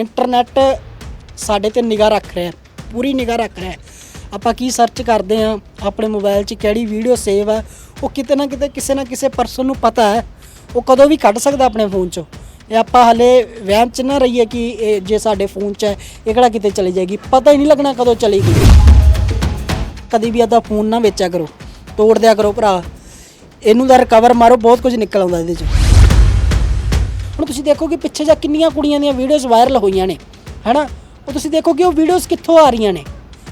Internet ਸਾਡੇ ਤੇ ਨਿਗਾਹ ਰੱਖ ਰਿਹਾ ਪੂਰੀ ਨਿਗਾਹ ਰੱਖ ਰਿਹਾ ਆਪਾਂ ਕੀ ਸਰਚ ਕਰਦੇ ਆ ਆਪਣੇ ਮੋਬਾਈਲ 'ਚ ਕਿਹੜੀ ਵੀਡੀਓ ਸੇਵ ਹੈ, ਉਹ ਕਿਤੇ ਨਾ ਕਿਤੇ ਕਿਸੇ ਨਾ ਕਿਸੇ ਪਰਸਨ ਨੂੰ ਪਤਾ ਹੈ, ਉਹ ਕਦੋਂ ਵੀ ਕੱਢ ਸਕਦਾ ਆਪਣੇ ਫੋਨ 'ਚੋਂ। ਇਹ ਆਪਾਂ ਹਲੇ ਵਹਿਮ 'ਚ ਨਾ ਰਹੀਏ ਕਿ ਇਹ ਜੇ ਸਾਡੇ ਫੋਨ 'ਚ ਹੈ, ਇਹ ਕਿਹੜਾ ਕਿਤੇ ਚਲੀ ਜਾਏਗੀ। ਪਤਾ ਹੀ ਨਹੀਂ ਲੱਗਣਾ ਕਦੋਂ ਚਲੀ ਗਈ। ਕਦੀ ਵੀ ਆਦਾ ਫੋਨ ਨਾ ਵੇਚਿਆ ਕਰੋ, ਤੋੜ ਦਿਆ ਕਰੋ ਭਰਾ। ਇਹਨੂੰ ਦਾ ਰਿਕਵਰ ਮਾਰੋ, ਬਹੁਤ ਕੁਝ ਨਿਕਲ ਆਉਂਦਾ ਇਹਦੇ 'ਚ। ਹੁਣ ਤੁਸੀਂ ਦੇਖੋ ਕਿ ਪਿੱਛੇ ਜਾ ਕਿੰਨੀਆਂ ਕੁੜੀਆਂ ਦੀਆਂ ਵੀਡੀਓਜ਼ ਵਾਇਰਲ ਹੋਈਆਂ ਨੇ, ਹੈਨਾ? ਉਹ ਤੁਸੀਂ ਦੇਖੋ ਕਿ ਉਹ ਵੀਡੀਓਜ਼ ਕਿੱਥੋਂ ਆ ਰਹੀਆਂ ਨੇ?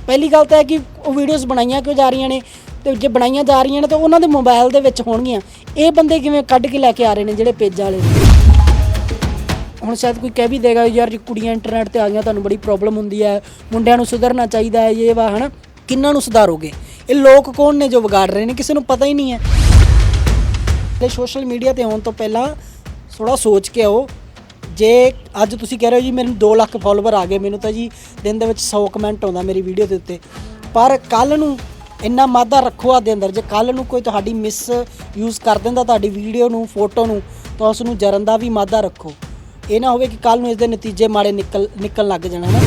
ਪਹਿਲੀ ਗੱਲ ਤਾਂ ਹੈ ਕਿ ਉਹ ਵੀਡੀਓਜ਼ ਬਣਾਈਆਂ ਕਿਉਂ ਜਾ ਰਹੀਆਂ ਨੇ? ਤੇ ਜੇ ਬਣਾਈਆਂ ਜਾ ਰਹੀਆਂ ਨੇ ਤਾਂ ਉਹਨਾਂ ਦੇ ਮੋਬਾਈਲ ਦੇ ਵਿੱਚ ਹੋਣਗੀਆਂ। ਇਹ ਬੰਦੇ ਕਿਵੇਂ ਕੱਢ ਕੇ ਲੈ ਕੇ ਆ ਰਹੇ ਨੇ ਜਿਹੜੇ ਪੇਜਾਂ ਵਾਲੇ ਹੁਣ ਸ਼ਾਇਦ ਕੋਈ ਕਹਿ ਵੀ ਦੇਗਾ, ਯਾਰ ਜੇ ਕੁੜੀਆਂ ਇੰਟਰਨੈਟ ਤੇ ਆ ਗਈਆਂ, ਤੁਹਾਨੂੰ ਬੜੀ ਪ੍ਰੋਬਲਮ ਹੁੰਦੀ ਹੈ। ਮੁੰਡਿਆਂ ਨੂੰ ਸੁਧਰਨਾ ਚਾਹੀਦਾ ਹੈ, ਇਹ ਵਾ, ਹਨਾ? ਕਿੰਨਾਂ ਨੂੰ ਸੁਧਾਰੋਗੇ? ਇਹ ਲੋਕ ਕੌਣ ਨੇ ਜੋ ਵਿਗਾੜ ਰਹੇ ਨੇ? ਕਿਸੇ ਨੂੰ ਪਤਾ ਹੀ ਨਹੀਂ ਹੈ। ਤੇ ਸੋਸ਼ਲ ਮੀਡੀਆ ਤੇ ਆਉਣ ਤੋਂ ਪਹਿਲਾਂ ਥੋੜਾ ਸੋਚ ਕੇ ਆਓ। ਜੇ ਅੱਜ ਤੁਸੀਂ ਕਹਿ ਰਹੇ ਹੋ ਜੀ ਮੈਨੂੰ 2 ਲੱਖ ਫਾਲੋਅਰ ਆ ਗਏ, ਮੈਨੂੰ ਤਾਂ ਜੀ ਦਿਨ ਦੇ ਵਿੱਚ 100 ਕਮੈਂਟ ਆਉਂਦਾ ਮੇਰੀ ਵੀਡੀਓ ਦੇ ਉੱਤੇ। ਪਰ ਕੱਲ ਨੂੰ ਇੰਨਾ ਮਾਦਾ ਰੱਖੋ ਆ ਦੇ ਅੰਦਰ, ਜੇ ਕੱਲ ਨੂੰ ਕੋਈ ਤੁਹਾਡੀ ਮਿਸ ਯੂਜ਼ ਕਰ ਦਿੰਦਾ ਤੁਹਾਡੀ ਵੀਡੀਓ ਨੂੰ ਫੋਟੋ ਨੂੰ, ਤਾਂ ਉਸ ਨੂੰ ਜਰਨ ਦਾ ਵੀ ਮਾਦਾ ਰੱਖੋ। ਇਹ ਨਾ ਹੋਵੇ ਕਿ ਕੱਲ ਨੂੰ ਇਸ ਦੇ ਨਤੀਜੇ ਮਾੜੇ ਨਿਕਲ, ਨਿਕਲਣ ਲੱਗ ਜਾਣਾ ਨਾ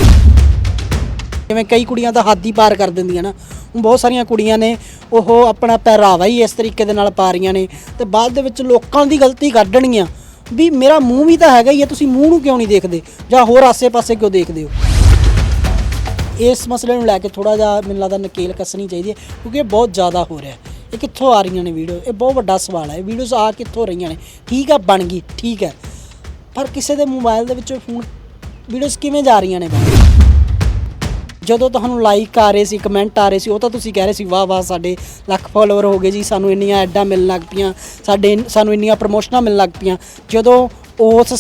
ਜਿਵੇਂ ਕਈ ਕੁੜੀਆਂ ਤਾਂ ਹੱਦ ਹੀ ਪਾਰ ਕਰ ਦਿੰਦੀਆਂ ਨਾ। ਬਹੁਤ ਸਾਰੀਆਂ ਕੁੜੀਆਂ ਨੇ, ਉਹ ਆਪਣਾ ਪਹਿਰਾਵਾ ਹੀ ਇਸ ਤਰੀਕੇ ਦੇ ਨਾਲ ਪਾ ਰਹੀਆਂ ਨੇ ਤੇ ਬਾਅਦ ਦੇ ਵਿੱਚ ਲੋਕਾਂ ਦੀ ਗਲਤੀ ਕੱਢਣਗੀਆਂ। ਵੀ ਮੇਰਾ ਮੂੰਹ ਵੀ ਤਾਂ ਹੈਗਾ ਹੀ ਹੈ ਤੁਸੀਂ ਮੂੰਹ ਨੂੰ ਕਿਉਂ ਨਹੀਂ ਦੇਖਦੇ? ਜਾਂ ਹੋਰ ਆਸੇ-ਪਾਸੇ ਕਿਉਂ ਦੇਖਦੇ ਹੋ? ਇਸ ਮਸਲੇ ਨੂੰ ਲੈ ਕੇ ਥੋੜਾ ਜਿਹਾ ਮੈਨੂੰ ਲੱਗਦਾ ਨਕੇਲ ਕੱਸਣੀ ਚਾਹੀਦੀ ਹੈ, ਕਿਉਂਕਿ ਇਹ ਬਹੁਤ ਜ਼ਿਆਦਾ ਹੋ ਰਿਹਾ ਹੈ। ਇਹ ਕਿੱਥੋਂ ਆ ਰਹੀਆਂ ਨੇ ਵੀਡੀਓ? ਇਹ ਬਹੁਤ ਵੱਡਾ ਸਵਾਲ ਹੈ। ਇਹ ਵੀਡੀਓਜ਼ ਆ ਕਿੱਥੋਂ ਰਹੀਆਂ ਨੇ? ਠੀਕ ਆ, ਬਣ ਗਈ, ਠੀਕ ਹੈ। ਪਰ ਕਿਸੇ ਦੇ ਮੋਬਾਈਲ ਦੇ ਵਿੱਚੋਂ ਫੋਨ, ਵੀਡੀਓਜ਼ ਕਿਵੇਂ ਜਾ ਰਹੀਆਂ ਨੇ ਬਾਹਰ? ਜਦੋਂ ਤੁਹਾਨੂੰ ਲਾਈਕ ਆ ਰਹੇ ਸੀ ਕਮੈਂਟ ਆ ਰਹੇ ਸੀ, ਉਹ ਤਾਂ ਤੁਸੀਂ ਕਹਿ ਰਹੇ ਸੀ, ਵਾਹ ਵਾਹ, ਸਾਡੇ ਲੱਖ ਫਾਲੋਅਰ ਹੋ ਗਏ ਜੀ, ਸਾਨੂੰ ਇੰਨੀਆਂ ਐਡਾਂ ਮਿਲਣ ਲੱਗ ਪਈਆਂ, ਸਾਡੇ ਸਾਨੂੰ ਇੰਨੀਆਂ ਪ੍ਰਮੋਸ਼ਨਾਂ ਮਿਲਣ ਲੱਗ ਪਈਆਂ। ਜਦੋਂ ਉਸ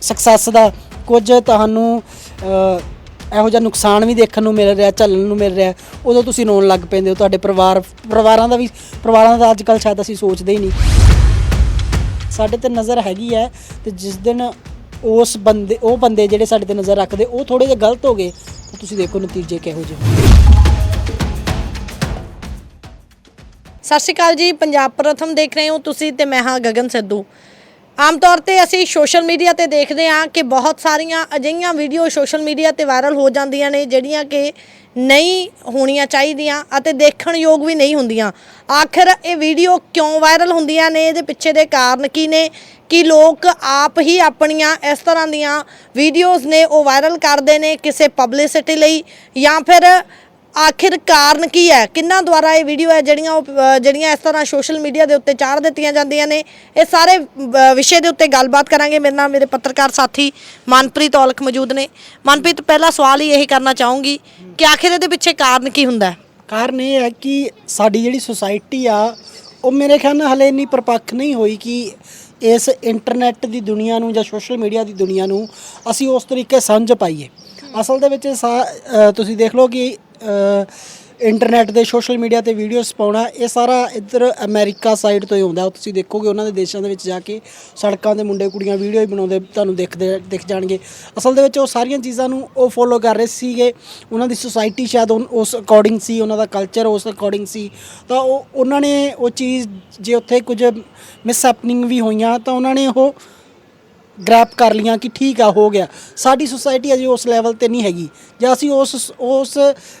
ਸਕਸੈਸ ਦਾ ਕੁਝ ਤੁਹਾਨੂੰ ਇਹੋ ਜਿਹਾ ਨੁਕਸਾਨ ਵੀ ਦੇਖਣ ਨੂੰ ਮਿਲ ਰਿਹਾ, ਝੱਲਣ ਨੂੰ ਮਿਲ ਰਿਹਾ, ਉਦੋਂ ਤੁਸੀਂ ਰੋਣ ਲੱਗ ਪੈਂਦੇ ਹੋ, ਤੁਹਾਡੇ ਪਰਿਵਾਰ, ਪਰਿਵਾਰਾਂ ਦਾ ਵੀ, ਪਰਿਵਾਰਾਂ ਦਾ ਅੱਜ ਕੱਲ੍ਹ ਸ਼ਾਇਦ ਅਸੀਂ ਸੋਚਦੇ ਹੀ ਨਹੀਂ। ਸਾਡੇ ਤੇ ਨਜ਼ਰ ਹੈਗੀ ਹੈ, ਤੇ ਜਿਸ ਦਿਨ ਉਸ ਬੰਦੇ, ਉਹ ਬੰਦੇ ਜਿਹੜੇ ਸਾਡੇ ਤੇ ਨਜ਼ਰ ਰੱਖਦੇ, ਉਹ ਥੋੜੇ ਜਿਹਾ ਗਲਤ ਹੋ ਗਏ ਤਾਂ ਤੁਸੀਂ ਦੇਖੋ ਨਤੀਜੇ ਕਿਹੋ ਜਿਹੇ ਹੋਣਗੇ। ਸਤਿ ਸ਼੍ਰੀ ਅਕਾਲ ਜੀ, ਪੰਜਾਬ ਪ੍ਰਥਮ ਦੇਖ ਰਹੇ ਹੋ ਤੁਸੀਂ ਤੇ ਮੈਂ ਹਾਂ ਗਗਨ ਸਿੱਧੂ ਆਮ ਤੌਰ ਤੇ ਅਸੀਂ ਸੋਸ਼ਲ ਮੀਡੀਆ ਤੇ ਦੇਖਦੇ ਹਾਂ ਕਿ ਬਹੁਤ ਸਾਰੀਆਂ ਅਜਿਹੀਆਂ ਵੀਡੀਓ ਸੋਸ਼ਲ ਮੀਡੀਆ ਤੇ ਵਾਇਰਲ ਹੋ ਜਾਂਦੀਆਂ ਨੇ, ਜਿਹੜੀਆਂ ਕਿ ਨਹੀਂ ਹੋਣੀਆਂ ਚਾਹੀਦੀਆਂ ਅਤੇ ਦੇਖਣ ਯੋਗ ਵੀ ਨਹੀਂ ਹੁੰਦੀਆਂ। ਆਖਿਰ ਇਹ ਵੀਡੀਓ ਕਿਉਂ ਵਾਇਰਲ ਹੁੰਦੀਆਂ ਨੇ? ਇਹਦੇ ਪਿੱਛੇ ਦੇ ਕਾਰਨ ਕੀ ਨੇ? ਕਿ ਲੋਕ ਆਪ ਹੀ ਆਪਣੀਆਂ ਇਸ ਤਰ੍ਹਾਂ ਦੀਆਂ ਵੀਡੀਓਜ਼ ਨੇ ਉਹ ਵਾਇਰਲ ਕਰਦੇ ਨੇ ਕਿਸੇ ਪਬਲਿਸਿਟੀ ਲਈ ਜਾਂ ਫਿਰ ਆਖਿਰ ਕਾਰਨ ਕੀ ਹੈ? ਕਿੰਨਾ ਦੁਆਰਾ ਇਹ ਵੀਡੀਓ ਹੈ ਜਿਹੜੀਆਂ ਉਹ ਅ, ਜਿਹੜੀਆਂ ਇਸ ਤਰ੍ਹਾਂ ਸੋਸ਼ਲ ਮੀਡੀਆ ਦੇ ਉੱਤੇ ਚਾੜ ਦਿੱਤੀਆਂ ਜਾਂਦੀਆਂ ਨੇ? ਇਹ ਸਾਰੇ ਅ, ਵਿਸ਼ੇ ਦੇ ਉੱਤੇ ਗੱਲਬਾਤ ਕਰਾਂਗੇ। ਮੇਰੇ ਨਾਲ ਮੇਰੇ ਪੱਤਰਕਾਰ ਸਾਥੀ ਮਨਪ੍ਰੀਤ ਔਲਖ ਮੌਜੂਦ ਨੇ। ਮਨਪ੍ਰੀਤ ਪਹਿਲਾ ਸਵਾਲ ਹੀ ਇਹੀ ਕਰਨਾ ਚਾਹੂੰਗੀ ਕਿ ਆਖਿਰ ਇਹਦੇ ਪਿੱਛੇ ਕਾਰਨ ਕੀ ਹੁੰਦਾ ਹੈ? ਕਾਰਨ ਇਹ ਹੈ ਕਿ ਸਾਡੀ ਜਿਹੜੀ ਸੁਸਾਇਟੀ ਆ ਉਹ ਮੇਰੇ ਖਿਆਲ ਨਾਲ ਹਲੇ ਇੰਨੀ ਪਰਪੱਖ ਨਹੀਂ ਹੋਈ ਕਿ ਇਸ ਇੰਟਰਨੈਟ ਦੀ ਦੁਨੀਆ ਨੂੰ ਜਾਂ ਸੋਸ਼ਲ ਮੀਡੀਆ ਦੀ ਦੁਨੀਆ ਨੂੰ ਅਸੀਂ ਉਸ ਤਰੀਕੇ ਸਮਝ ਪਾਈਏ। ਅਸਲ ਦੇ ਵਿੱਚ ਸਾ- ਅ, ਤੁਸੀਂ ਦੇਖ ਲਓ ਕਿ ਇੰਟਰਨੈਟ ਦੇ ਸੋਸ਼ਲ ਮੀਡੀਆ ਤੇ ਵੀਡੀਓਜ਼ ਪਾਉਣਾ, ਇਹ ਸਾਰਾ ਇੱਧਰ ਅਮਰੀਕਾ ਸਾਈਡ ਤੋਂ ਹੀ ਆਉਂਦਾ। ਤੁਸੀਂ ਦੇਖੋਗੇ, ਉਹਨਾਂ ਦੇ ਦੇਸ਼ਾਂ ਦੇ ਵਿੱਚ ਜਾ ਕੇ ਸੜਕਾਂ ਦੇ ਮੁੰਡੇ ਕੁੜੀਆਂ ਵੀਡੀਓ ਹੀ ਬਣਾਉਂਦੇ, ਤੁਹਾਨੂੰ ਦੇਖਦੇ, ਦਿਖ ਜਾਣਗੇ। ਅਸਲ ਦੇ ਵਿੱਚ ਉਹ ਸਾਰੀਆਂ ਚੀਜ਼ਾਂ ਨੂੰ ਉਹ ਫੋਲੋ ਕਰ ਰਹੇ ਸੀਗੇ। ਉਹਨਾਂ ਦੀ ਸੁਸਾਇਟੀ ਸ਼ਾਇਦ ਉਨ- ਉਸ ਅਕੋਰਡਿੰਗ ਸੀ, ਉਹਨਾਂ ਦਾ ਕਲਚਰ ਉਸ ਅਕੋਰਡਿੰਗ ਸੀ। ਤਾਂ ਉਹ, ਉਹਨਾਂ ਨੇ ਉਹ ਚੀਜ਼, ਜੇ ਉੱਥੇ ਕੁਝ ਮਿਸ ਹੈਪਨਿੰਗ ਵੀ ਹੋਈਆਂ, ਤਾਂ ਉਹਨਾਂ ਨੇ ਉਹ ਗ੍ਰੈਪ ਕਰ ਲੀਆਂ ਕਿ ਠੀਕ ਆ, ਹੋ ਗਿਆ। ਸਾਡੀ ਸੁਸਾਇਟੀ ਅਜੇ ਉਸ ਲੈਵਲ ਤੇ ਨਹੀਂ ਹੈਗੀ। ਜਾਂ ਅਸੀਂ ਉਸ ਉਸ